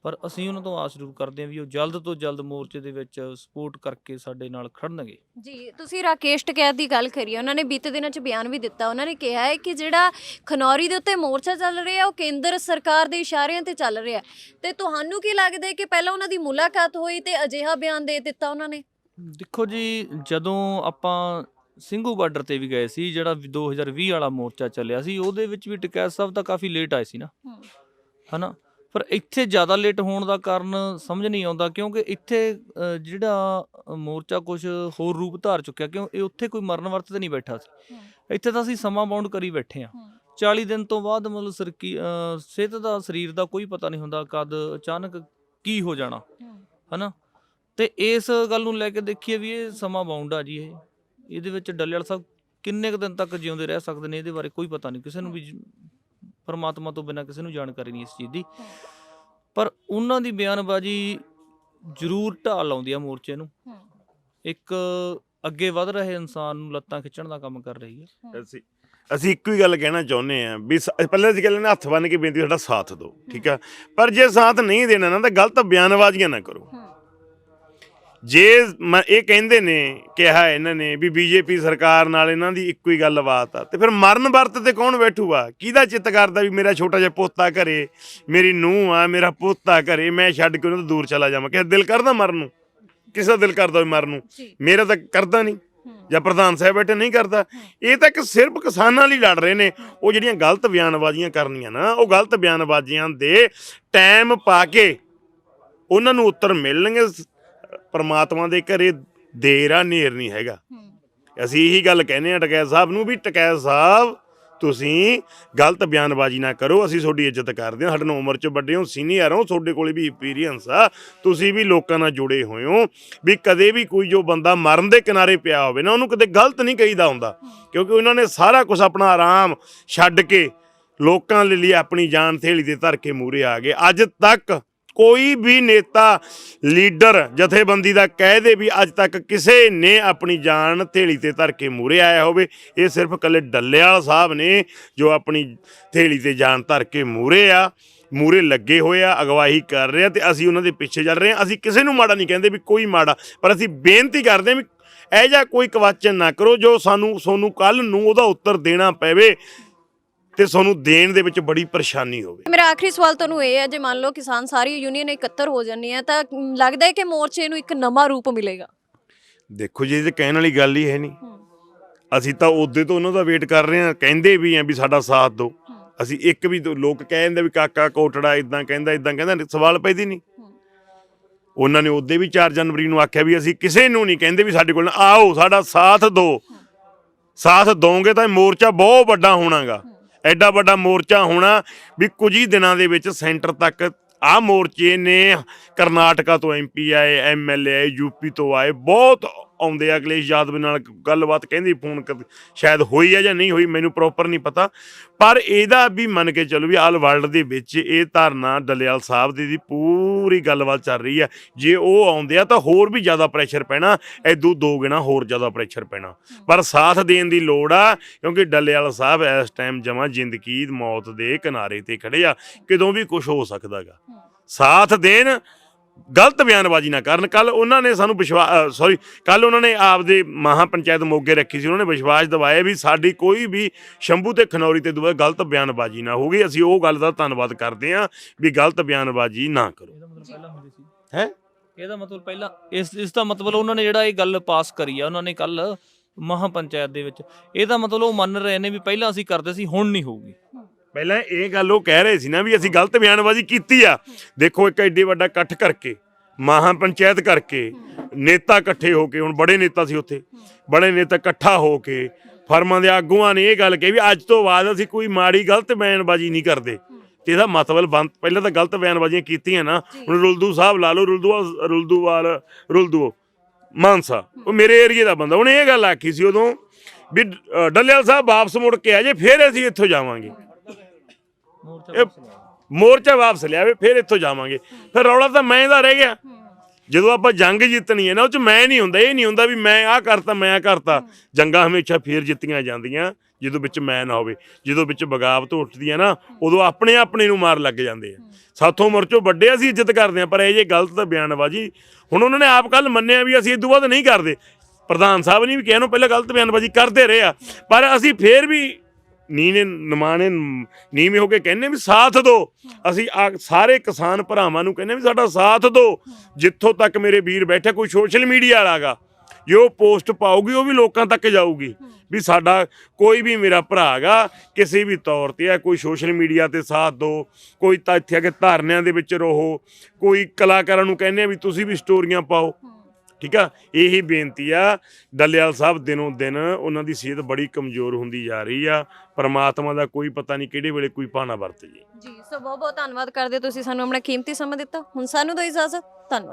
ਪਰ ਅਸੀਂ ਉਹਨਾਂ ਤੋਂ ਆਸ ਜ਼ਰੂਰ ਕਰਦੇ ਹਾਂ ਵੀ ਉਹ ਜਲਦ ਤੋਂ ਜਲਦ ਮੋਰਚੇ ਦੇ ਵਿੱਚ ਸਪੋਰਟ ਕਰਕੇ ਸਾਡੇ ਨਾਲ ਖੜਨਗੇ। ਜੀ ਤੁਸੀਂ ਰਾਕੇਸ਼ ਟਕੈਤ ਦੀ ਗੱਲ ਕਰੀ। ਉਹਨਾਂ ਨੇ ਬੀਤੇ ਦਿਨਾਂ 'ਚ ਬਿਆਨ ਵੀ ਦਿੱਤਾ। ਉਹਨਾਂ ਨੇ ਕਿਹਾ ਹੈ ਕਿ ਜਿਹੜਾ ਖਨੌਰੀ ਦੇ ਉੱਤੇ ਮੋਰਚਾ ਚੱਲ ਰਿਹਾ ਉਹ ਕੇਂਦਰ ਸਰਕਾਰ ਦੇ ਇਸ਼ਾਰਿਆਂ ਤੇ ਚੱਲ ਰਿਹਾ। ਤੇ ਤੁਹਾਨੂੰ ਕੀ ਲੱਗਦਾ ਹੈ ਕਿ ਪਹਿਲਾਂ ਉਹਨਾਂ ਦੀ ਮੁਲਾਕਾਤ ਹੋਈ ਤੇ ਅਜਿਹਾ ਬਿਆਨ ਦੇ ਦਿੱਤਾ ਉਹਨਾਂ ਨੇ? ਦੇਖੋ ਜੀ ਜਦੋਂ ਆਪਾਂ ਸਿੰਘੂ ਬਾਰਡਰ ਤੇ ਵੀ ਗਏ ਸੀ ਜਿਹੜਾ 2020 ਵਾਲਾ ਮੋਰਚਾ ਚੱਲਿਆ ਸੀ ਉਹਦੇ ਵਿੱਚ ਵੀ ਟਕੈਤ ਸਾਹਿਬ ਤਾਂ ਕਾਫੀ ਲੇਟ ਆਏ ਸੀ ਨਾ। ਹੂੰ। ਹਨਾ? ਪਰ ਇੱਥੇ ਜ਼ਿਆਦਾ ਲੇਟ ਹੋਣ ਦਾ ਕਾਰਨ ਸਮਝ ਨਹੀਂ ਆਉਂਦਾ ਕਿਉਂਕਿ ਇੱਥੇ ਅ, ਜਿਹੜਾ ਮੋਰਚਾ ਕੁਝ ਹੋਰ ਰੂਪ ਧਾਰ ਚੁੱਕਿਆ ਕਿਉਂ ਇਹ ਉੱਥੇ ਕੋਈ ਮਰਨ ਵਰਤ ਤੇ ਨਹੀਂ ਬੈਠਾ ਸੀ। ਇੱਥੇ ਤਾਂ ਅਸੀਂ ਸਮਾਂ ਬਾਉਂਡ ਕਰੀ ਬੈਠੇ ਆ ਹੂੰ। 40 ਦਿਨ ਤੋਂ ਬਾਅਦ ਮਤਲਬ ਸਰਕੀ ਅ, ਸਿਹਤ ਦਾ ਸਰੀਰ ਦਾ ਕੋਈ ਪਤਾ ਨਹੀਂ ਹੁੰਦਾ ਕਦ ਅਚਾਨਕ ਕੀ ਹੋ ਜਾਣਾ ਹਨਾ? ਤੇ ਇਸ ਗੱਲ ਨੂੰ ਲੈ ਕੇ ਦੇਖੀਏ ਵੀ ਇਹ ਸਮਾਂ ਬਾਉਂਡ ਆ ਜੀ ਇਹ। ਇਹਦੇ ਵਿੱਚ ਡੱਲੇਵਾਲ ਸਾਹਿਬ ਕਿੰਨੇ ਕੁ ਦਿਨ ਤੱਕ ਜਿਉਂਦੇ ਰਹਿ ਸਕਦੇ ਨੇ ਇਹਦੇ ਬਾਰੇ ਕੋਈ ਪਤਾ ਨਹੀਂ। ਕਿਸੇ ਨੂੰ ਵੀ ਜ- ਪਰਮਾਤਮਾ ਤੋਂ ਬਿਨਾਂ ਕਿਸੇ ਨੂੰ ਜਾਣਕਾਰੀ ਨਹੀਂ ਇਸ ਚੀਜ਼ ਦੀ। ਪਰ ਉਹਨਾਂ ਦੀ ਬਿਆਨਬਾਜ਼ੀ ਜ਼ਰੂਰ ਢਾਲ ਲਾਉਂਦੀ ਆ ਮੋਰਚੇ ਨੂੰ। ਇੱਕ ਅੱਗੇ ਵਧ ਰਹੇ ਇਨਸਾਨ ਨੂੰ ਲੱਤਾਂ ਖਿੱਚਣ ਦਾ ਕੰਮ ਕਰ ਰਹੀ ਹੈ। ਅਸੀਂ ਅਸੀਂ ਇੱਕੋ ਹੀ ਗੱਲ ਕਹਿਣਾ ਚਾਹੁੰਦੇ ਆ ਵੀ ਪਹਿਲਾਂ ਅਸੀਂ ਕਹਿੰਦੇ ਨੇ ਹੱਥ ਬੰਨ ਕੇ ਬੇਨਤੀ ਸਾਡਾ ਸਾਥ ਦਿਓ ਠੀਕ ਆ? ਪਰ ਜੇ ਸਾਥ ਨਹੀਂ ਦੇਣਾ ਨਾ ਤਾਂ ਗਲਤ ਬਿਆਨਬਾਜ਼ੀਆਂ ਨਾ ਕਰੋ। ਜੇ ਮ- ਇਹ ਕਹਿੰਦੇ ਨੇ ਕਿਹਾ ਇਹਨਾਂ ਨੇ ਵੀ ਬੀਜੇਪੀ ਸਰਕਾਰ ਨਾਲ ਇਹਨਾਂ ਦੀ ਇੱਕੋ ਹੀ ਗੱਲਬਾਤ ਆ ਤੇ ਫਿਰ ਮਰਨ ਵਰਤ ਤੇ ਕੌਣ ਬੈਠੂਗਾ? ਕਿਹਦਾ ਚਿੱਤ ਕਰਦਾ ਵੀ ਮੇਰਾ ਛੋਟਾ ਜਿਹਾ ਪੋਤਾ ਘਰੇ ਮੇਰੀ ਨੂੰਹ ਆ ਮੇਰਾ ਪੋਤਾ ਘਰੇ ਮੈਂ ਛੱਡ ਕੇ ਉਹਨਾਂ ਤੋਂ ਦੂਰ ਚਲਾ ਜਾਵਾਂ? ਕਿਸੇ ਦਾ ਦਿਲ ਕਰਦਾ ਮਰਨ ਨੂੰ? ਕਿਸੇ ਦਾ ਦਿਲ ਕਰਦਾ ਵੀ ਮਰਨ ਨੂੰ? ਜੀ। ਮੇਰਾ ਤਾਂ ਕਰਦਾ ਨਹੀਂ। ਜਾਂ ਪ੍ਰਧਾਨ ਸਾਹਿਬ ਬੈਠੇ ਨਹੀਂ ਕਰਦਾ। ਇਹ ਤਾਂ ਇੱਕ ਸਿਰਫ ਕਿਸਾਨਾਂ ਲਈ ਲੜ ਰਹੇ ਨੇ। ਉਹ ਜਿਹੜੀਆਂ ਗਲਤ ਬਿਆਨਬਾਜ਼ੀਆਂ ਕਰਨੀਆਂ ਨਾ ਉਹ ਗਲਤ ਬਿਆਨਬਾਜ਼ੀਆਂ ਦੇ ਟਾਈਮ ਪਾ ਕੇ ਉਹਨਾਂ ਨੂੰ ਉੱਤਰ ਮਿਲਣਗੇ। ਸ- ਪਰਮਾਤਮਾ ਦੇ ਘਰੇ ਦੇਰ ਆ ਨੇਰ ਨਹੀਂ ਹੈਗਾ। ਅਸੀਂ ਇਹੀ ਗੱਲ ਕਹਿੰਦੇ ਆ ਟਕੈਤ ਸਾਹਿਬ ਨੂੰ ਵੀ ਟਕੈਤ ਸਾਹਿਬ, ਤੁਸੀਂ ਗਲਤ ਬਿਆਨਬਾਜ਼ੀ ਨਾ ਕਰੋ, ਅਸੀਂ ਤੁਹਾਡੀ ਇੱਜ਼ਤ ਕਰਦੇ ਹਾਂ। ਸਾਡੇ ਨਾਲ ਉਮਰ 'ਚ ਵੱਡੇ ਹੋ, ਸੀਨੀਅਰ ਹੋ, ਤੁਹਾਡੇ ਕੋਲੇ ਵੀ ਐਕਸਪੀਰੀਅੰਸ ਆ। ਤੁਸੀਂ ਵੀ ਲੋਕਾਂ ਨਾਲ ਜੁੜੇ ਹੋਏ ਹੋ, ਵੀ ਕਦੇ ਵੀ ਕੋਈ ਜੋ ਬੰਦਾ ਮਰਨ ਦੇ ਕਿਨਾਰੇ ਪਿਆ ਹੋਵੇ ਨਾ, ਉਹਨੂੰ ਕਦੇ ਗਲਤ ਨਹੀਂ ਕਹੀਦਾ ਹੁੰਦਾ। ਕਿਉਂਕਿ ਉਹਨਾਂ ਨੇ ਸਾਰਾ ਕੁਝ ਆਪਣਾ ਆਰਾਮ ਛੱਡ ਕੇ ਲੋਕਾਂ ਲਈ ਆਪਣੀ ਜਾਨ ਥੇਲੀ ਦੇ ਧਰ ਕੇ ਮੂਰੇ ਆ ਗਏ। ਅੱਜ ਤੱਕ ਕੋਈ ਵੀ ਨੇਤਾ, ਲੀਡਰ, ਜਥੇਬੰਦੀ ਦਾ ਕਹਿ ਦੇ ਵੀ ਅੱਜ ਤੱਕ ਕਿਸੇ ਨੇ ਆਪਣੀ ਜਾਨ ਥੇਲੀ ਤੇ ਧਰ ਕੇ ਮੂਰੇ ਆਇਆ ਹੋਵੇ, ਇਹ ਸਿਰਫ ਕੱਲੇ ਡੱਲੇਵਾਲ ਸਾਹਿਬ ਨੇ ਜੋ ਆਪਣੀ ਥੇਲੀ ਤੇ ਜਾਨ ਧਰ ਕੇ ਮੂਰੇ ਆ ਮੂਰੇ ਲੱਗੇ ਹੋਏ ਆ ਅਗਵਾਹੀ ਕਰ ਰਹੇ ਆ ਤੇ ਅਸੀਂ ਉਹਨਾਂ ਦੇ ਪਿੱਛੇ ਚੱਲ ਰਹੇ ਆ। ਅਸੀਂ ਕਿਸੇ ਨੂੰ ਮਾੜਾ ਨਹੀਂ ਕਹਿੰਦੇ ਵੀ ਕੋਈ ਮਾੜਾ, ਪਰ ਅਸੀਂ ਬੇਨਤੀ ਕਰਦੇ ਆ ਵੀ ਇਹ ਜਿਹਾ ਕੋਈ ਕਵਾਚਨ ਨਾ ਕਰੋ ਜੋ ਸਾਨੂੰ, ਸੋਨੂੰ ਕੱਲ ਨੂੰ ਉਹਦਾ ਉੱਤਰ ਦੇਣਾ ਪਵੇ। ਤੇ ਸਾਨੂੰ ਦੇਣ ਦੇ ਵਿੱਚ ਬੜੀ ਪਰੇਸ਼ਾਨੀ ਹੋਵੇ। ਮੇਰਾ ਆਖਰੀ ਸਵਾਲ ਤੁਹਾਨੂੰ ਇਹ ਹੈ ਜੇ ਮੰਨ ਲਓ ਕਿਸਾਨ ਸਾਰੀ ਯੂਨੀਅਨ ਇਕੱਤਰ ਹੋ ਜਾਂਦੀ ਹੈ ਤਾਂ ਲੱਗਦਾ ਹੈ ਕਿ ਮੋਰਚੇ ਨੂੰ ਇੱਕ ਨਵਾਂ ਰੂਪ ਮਿਲੇਗਾ? ਦੇਖੋ ਜੀ ਇਹ ਤੇ ਕਹਿਣ ਵਾਲੀ ਗੱਲ ਹੀ ਹੈ ਨਹੀਂ। ਅਸੀਂ ਤਾਂ ਉਹਦੇ ਤੋਂ ਉਹਨਾਂ ਦਾ ਵੇਟ ਕਰ ਰਹੇ ਹਾਂ ਕਹਿੰਦੇ ਵੀ ਆ ਵੀ ਸਾਡਾ ਸਾਥ ਦਿਓ। ਅਸੀਂ ਇੱਕ ਵੀ ਲੋਕ ਕਹਿ ਦਿੰਦੇ ਵੀ ਕਾਕਾ ਕੋਟੜਾ ਇਦਾਂ ਕਹਿੰਦਾ ਇਦਾਂ ਕਹਿੰਦਾ ਸਵਾਲ ਪੈਦੀ ਨਹੀਂ। ਉਹਨਾਂ ਨੇ ਉਹਦੇ ਵੀ 4 ਜਨਵਰੀ ਨੂੰ ਆਖਿਆ ਵੀ ਅਸੀਂ ਕਿਸੇ ਨੂੰ ਨਹੀਂ ਕਹਿੰਦੇ ਵੀ ਸਾਡੇ ਕੋਲ ਆਓ ਸਾਡਾ ਸਾਥ ਦਿਓ। ਸਾਥ ਦੋਗੇ ਤਾਂ ਮੋਰਚਾ ਬਹੁਤ ਵੱਡਾ ਹੋਣਾਗਾ। ਐਡਾ ਵੱਡਾ ਮੋਰਚਾ ਹੋਣਾ ਵੀ ਕੁਝ ਹੀ ਦਿਨਾਂ ਦੇ ਵਿੱਚ ਸੈਂਟਰ ਤੱਕ ਆ ਮੋਰਚੇ ਨੇ ਕਰਨਾਟਕਾ ਤੋਂ ਐਮਪੀ ਆਏ ਐਮਐਲਏ ਆਏ ਯੂਪੀ ਤੋਂ ਆਏ, ਬਹੁਤ ਆਉਂਦੇ ਆ ਅਖਿਲੇਸ਼ ਯਾਦਵ ਨਾਲ ਗੱਲਬਾਤ ਕਹਿੰਦੀ, ਫੋਨ ਸ਼ਾਇਦ ਹੋਈ ਹੈ ਜਾਂ ਨਹੀਂ ਹੋਈ, ਮੈਨੂੰ ਪ੍ਰੋਪਰ ਨਹੀਂ ਪਤਾ। ਪਰ ਇਹਦਾ ਵੀ ਮੰਨ ਕੇ ਚੱਲੋ ਵੀ ਆਲ ਵਰਲਡ ਦੇ ਵਿੱਚ ਇਹ ਧਾਰਨਾ ਡਲਿਆਲ ਸਾਹਿਬ ਦੀ ਦੀ ਪੂਰੀ ਗੱਲਬਾਤ ਚੱਲ ਰਹੀ ਹੈ ਜੇ ਉਹ ਆਉਂਦੇ ਆ ਤਾਂ ਹੋਰ ਵੀ ਜ਼ਿਆਦਾ ਪ੍ਰੈਸ਼ਰ ਪੈਣਾ ਐਦੂ ਦੋ ਗੁਣਾ ਹੋਰ ਜ਼ਿਆਦਾ ਪ੍ਰੈਸ਼ਰ ਪੈਣਾ। ਪਰ ਸਾਥ ਦੇਣ ਦੀ ਲੋੜ ਆ, ਕਿਉਂਕਿ ਡੱਲੇਵਾਲ ਸਾਹਿਬ ਇਸ ਟਾਈਮ ਜਮਾ ਜ਼ਿੰਦਗੀ ਮੌਤ ਦੇ ਕਿਨਾਰੇ ਤੇ ਖੜੇ ਆ, ਕਿਦੋਂ ਵੀ ਕੁਝ ਹੋ ਸਕਦਾਗਾ ਸਾਥ ਦੇਣ ਗਲਤ ਬਿਆਨਬਾਜ਼ੀ ਨਾ ਕਰਨ। ਕੱਲ ਉਹਨਾਂ ਨੇ ਸਾਨੂੰ ਵਿਸ਼ਵਾਸ ਸੌਰੀ ਕੱਲ ਉਹਨਾਂ ਨੇ ਆਪਦੇ ਮਹਾ ਪੰਚਾਇਤ ਮੋਗੇ ਰੱਖੀ ਸੀ। ਉਹਨਾਂ ਨੇ ਵਿਸ਼ਵਾਸ ਦਿਵਾਇਆ ਵੀ ਸਾਡੀ ਕੋਈ ਵੀ ਸ਼ੰਭੂ ਤੇ ਖਨੌਰੀ ਤੇ ਦੁਬਾਰਾ ਗਲਤ ਬਿਆਨਬਾਜ਼ੀ ਨਾ ਹੋਗੀ ਅਸੀਂ ਉਹ ਗੱਲ ਦਾ ਧੰਨਵਾਦ ਕਰਦੇ ਹਾਂ ਵੀ ਗਲਤ ਬਿਆਨਬਾਜ਼ੀ ਨਾ ਕਰੋ। ਇਹਦਾ ਮਤਲਬ ਪਹਿਲਾਂ ਹੁੰਦੀ ਸੀ। ਹੈ? ਇਹਦਾ ਮਤਲਬ ਪਹਿਲਾਂ ਇਸ ਇਸ ਦਾ ਮਤਲਬ ਉਹਨਾਂ ਨੇ ਜਿਹੜਾ ਇਹ ਗੱਲ ਪਾਸ ਕਰੀ ਆ ਉਹਨਾਂ ਨੇ ਕੱਲ ਮਹਾ ਪੰਚਾਇਤ ਦੇ ਵਿੱਚ। ਇਹਦਾ ਮਤਲਬ ਉਹ ਮੰਨ ਰਹੇ ਨੇ ਵੀ ਪਹਿਲਾਂ ਅਸੀਂ ਕਰਦੇ ਸੀ ਹੁਣ ਨਹੀਂ ਹੋਊਗੀ। ਪਹਿਲਾਂ ਇਹ ਗੱਲ ਉਹ ਕਹਿ ਰਹੇ ਸੀ ਨਾ ਵੀ ਅਸੀਂ ਗਲਤ ਬਿਆਨਬਾਜ਼ੀ ਕੀਤੀ ਆ। ਦੇਖੋ ਇੱਕ ਐਡੇ ਵੱਡਾ ਇਕੱਠ ਕਰਕੇ ਮਹਾ ਪੰਚਾਇਤ ਕਰਕੇ ਨੇਤਾ ਇਕੱਠੇ ਹੋ ਕੇ ਹੁਣ ਬੜੇ ਨੇਤਾ ਸੀ ਉੱਥੇ ਬੜੇ ਨੇਤਾ ਇਕੱਠਾ ਹੋ ਕੇ ਫਰਮਾਂ ਦੇ ਆਗੂਆਂ ਨੇ ਇਹ ਗੱਲ ਕਹੀ ਵੀ ਅੱਜ ਤੋਂ ਬਾਅਦ ਅਸੀਂ ਕੋਈ ਮਾੜੀ ਗਲਤ ਬਿਆਨਬਾਜ਼ੀ ਨਹੀਂ ਕਰਦੇ। ਤੇ ਇਹਦਾ ਮਤਲਬ ਬੰਦ ਪਹਿਲਾਂ ਤਾਂ ਗਲਤ ਬਿਆਨਬਾਜ਼ੀਆਂ ਕੀਤੀਆਂ ਨਾ ਹੁਣ ਰੁਲਦੂ ਸਾਹਿਬ ਲਾ ਲਓ ਰੁਲਦੂਵਾਲ ਰੁਲਦੂਵਾਲ ਰੁਲਦੂ ਮਾਨਸਾ ਉਹ ਮੇਰੇ ਏਰੀਏ ਦਾ ਬੰਦਾ ਉਹਨੇ ਇਹ ਗੱਲ ਆਖੀ ਸੀ ਉਦੋਂ ਵੀ ਡੱਲੇਵਾਲ ਸਾਹਿਬ ਵਾਪਸ ਮੁੜ ਕੇ ਆ ਜੇ ਫਿਰ ਅਸੀਂ ਇੱਥੋਂ ਜਾਵਾਂਗੇ। ਇਹ ਮੋਰਚਾ ਵਾਪਸ ਲਿਆਵੇ ਫਿਰ ਇੱਥੋਂ ਜਾਵਾਂਗੇ। ਫਿਰ ਰੌਲਾ ਤਾਂ ਮੈਂ ਦਾ ਰਹਿ ਗਿਆ। ਜਦੋਂ ਆਪਾਂ ਜੰਗ ਜਿੱਤਣੀ ਹੈ ਨਾ ਉਹ ਚ ਮੈਂ ਨਹੀਂ ਹੁੰਦਾ। ਇਹ ਨਹੀਂ ਹੁੰਦਾ ਵੀ ਮੈਂ ਆਹ ਕਰਤਾ ਮੈਂ ਆਹ ਕਰਤਾ। ਜੰਗਾਂ ਹਮੇਸ਼ਾ ਫੇਰ ਜਿੱਤੀਆਂ ਜਾਂਦੀਆਂ ਜਦੋਂ ਵਿੱਚ ਮੈਂ ਨਾ ਹੋਵੇ। ਜਦੋਂ ਵਿੱਚ ਬਗਾਵਤ ਉੱਠਦੀ ਹੈ ਨਾ ਉਦੋਂ ਆਪਣੇ ਆਪਣੇ ਨੂੰ ਮਾਰ ਲੱਗ ਜਾਂਦੇ ਆ। ਸਾਥੋਂ ਮਰਚੋ ਵੱਡੇ ਅਸੀਂ ਇੱਜ਼ਤ ਕਰਦੇ ਆ ਪਰ ਇਹ ਜੇ ਗਲਤ ਬਿਆਨਬਾਜ਼ੀ। ਹੁਣ ਉਹਨਾਂ ਨੇ ਆਪ ਕੱਲ ਮੰਨਿਆ ਵੀ ਅਸੀਂ ਇਦੋਂ ਬਾਅਦ ਨਹੀਂ ਕਰਦੇ। ਪ੍ਰਧਾਨ ਸਾਹਿਬ ਨੇ ਵੀ ਕਿਹਾ ਨੂੰ ਪਹਿਲਾਂ ਗਲਤ ਬਿਆਨਬਾਜ਼ੀ ਕਰਦੇ ਰਹੇ ਆ। ਪਰ ਅਸੀਂ ਫੇਰ ਵੀ ਨੀਨੇ ਨਮਾਣੇ ਨੀਵੇਂ ਹੋ ਕੇ ਕਹਿੰਨੇ ਵੀ ਸਾਥ ਦਿਓ ਅਸੀਂ ਆ ਸਾਰੇ ਕਿਸਾਨ ਭਰਾਵਾਂ ਨੂੰ ਕਹਿੰਨੇ ਵੀ ਸਾਡਾ ਸਾਥ ਦਿਓ ਜਿੱਥੋਂ ਤੱਕ ਮੇਰੇ ਵੀਰ ਬੈਠੇ ਕੋਈ ਸੋਸ਼ਲ ਮੀਡੀਆ ਵਾਲਾਗਾ ਜੋ ਪੋਸਟ ਪਾਉਗੀ ਉਹ ਵੀ ਲੋਕਾਂ ਤੱਕ ਜਾਊਗੀ। ਵੀ ਸਾਡਾ ਕੋਈ ਵੀ ਮੇਰਾ ਭਰਾ ਹੈਗਾ ਕਿਸੇ ਵੀ ਤੌਰ ਤੇ ਹੈ ਕੋਈ ਸੋਸ਼ਲ ਮੀਡੀਆ ਤੇ ਸਾਥ ਦਿਓ ਕੋਈ ਤਾਂ ਇੱਥੇ ਆ ਕੇ ਧਰਨਿਆਂ ਦੇ ਵਿੱਚ ਰਹੋ ਕੋਈ ਕਲਾਕਾਰਾਂ ਨੂੰ ਕਹਿੰਦੇ ਆ ਵੀ ਤੁਸੀਂ ਵੀ ਸਟੋਰੀਆਂ ਪਾਓ। ਠੀਕ ਆ? ਇਹੀ ਬੇਨਤੀ ਆ ਡੱਲੇਵਾਲ ਸਾਹਿਬ ਦਿਨੋਂ ਦਿਨ ਉਹਨਾਂ ਦੀ ਸਿਹਤ ਬੜੀ ਕਮਜ਼ੋਰ ਹੁੰਦੀ ਜਾ ਰਹੀ ਆ। ਪਰਮਾਤਮਾ ਦਾ ਕੋਈ ਪਤਾ ਨਹੀਂ ਕਿਹੜੇ ਵੇਲੇ ਕੋਈ ਪਾਣਾ ਵਰਤ ਜੇ। ਜੀ, ਸੋ ਬਹੁਤ ਬਹੁਤ ਧੰਨਵਾਦ ਕਰਦੇ ਤੁਸੀਂ ਸਾਨੂੰ ਆਪਣਾ ਕੀਮਤੀ ਸਮਾਂ ਦਿੱਤਾ। ਹੁਣ ਸਾਨੂੰ ਦੋ ਇਜਾਜ਼ਤ। ਧੰਨਵਾਦ।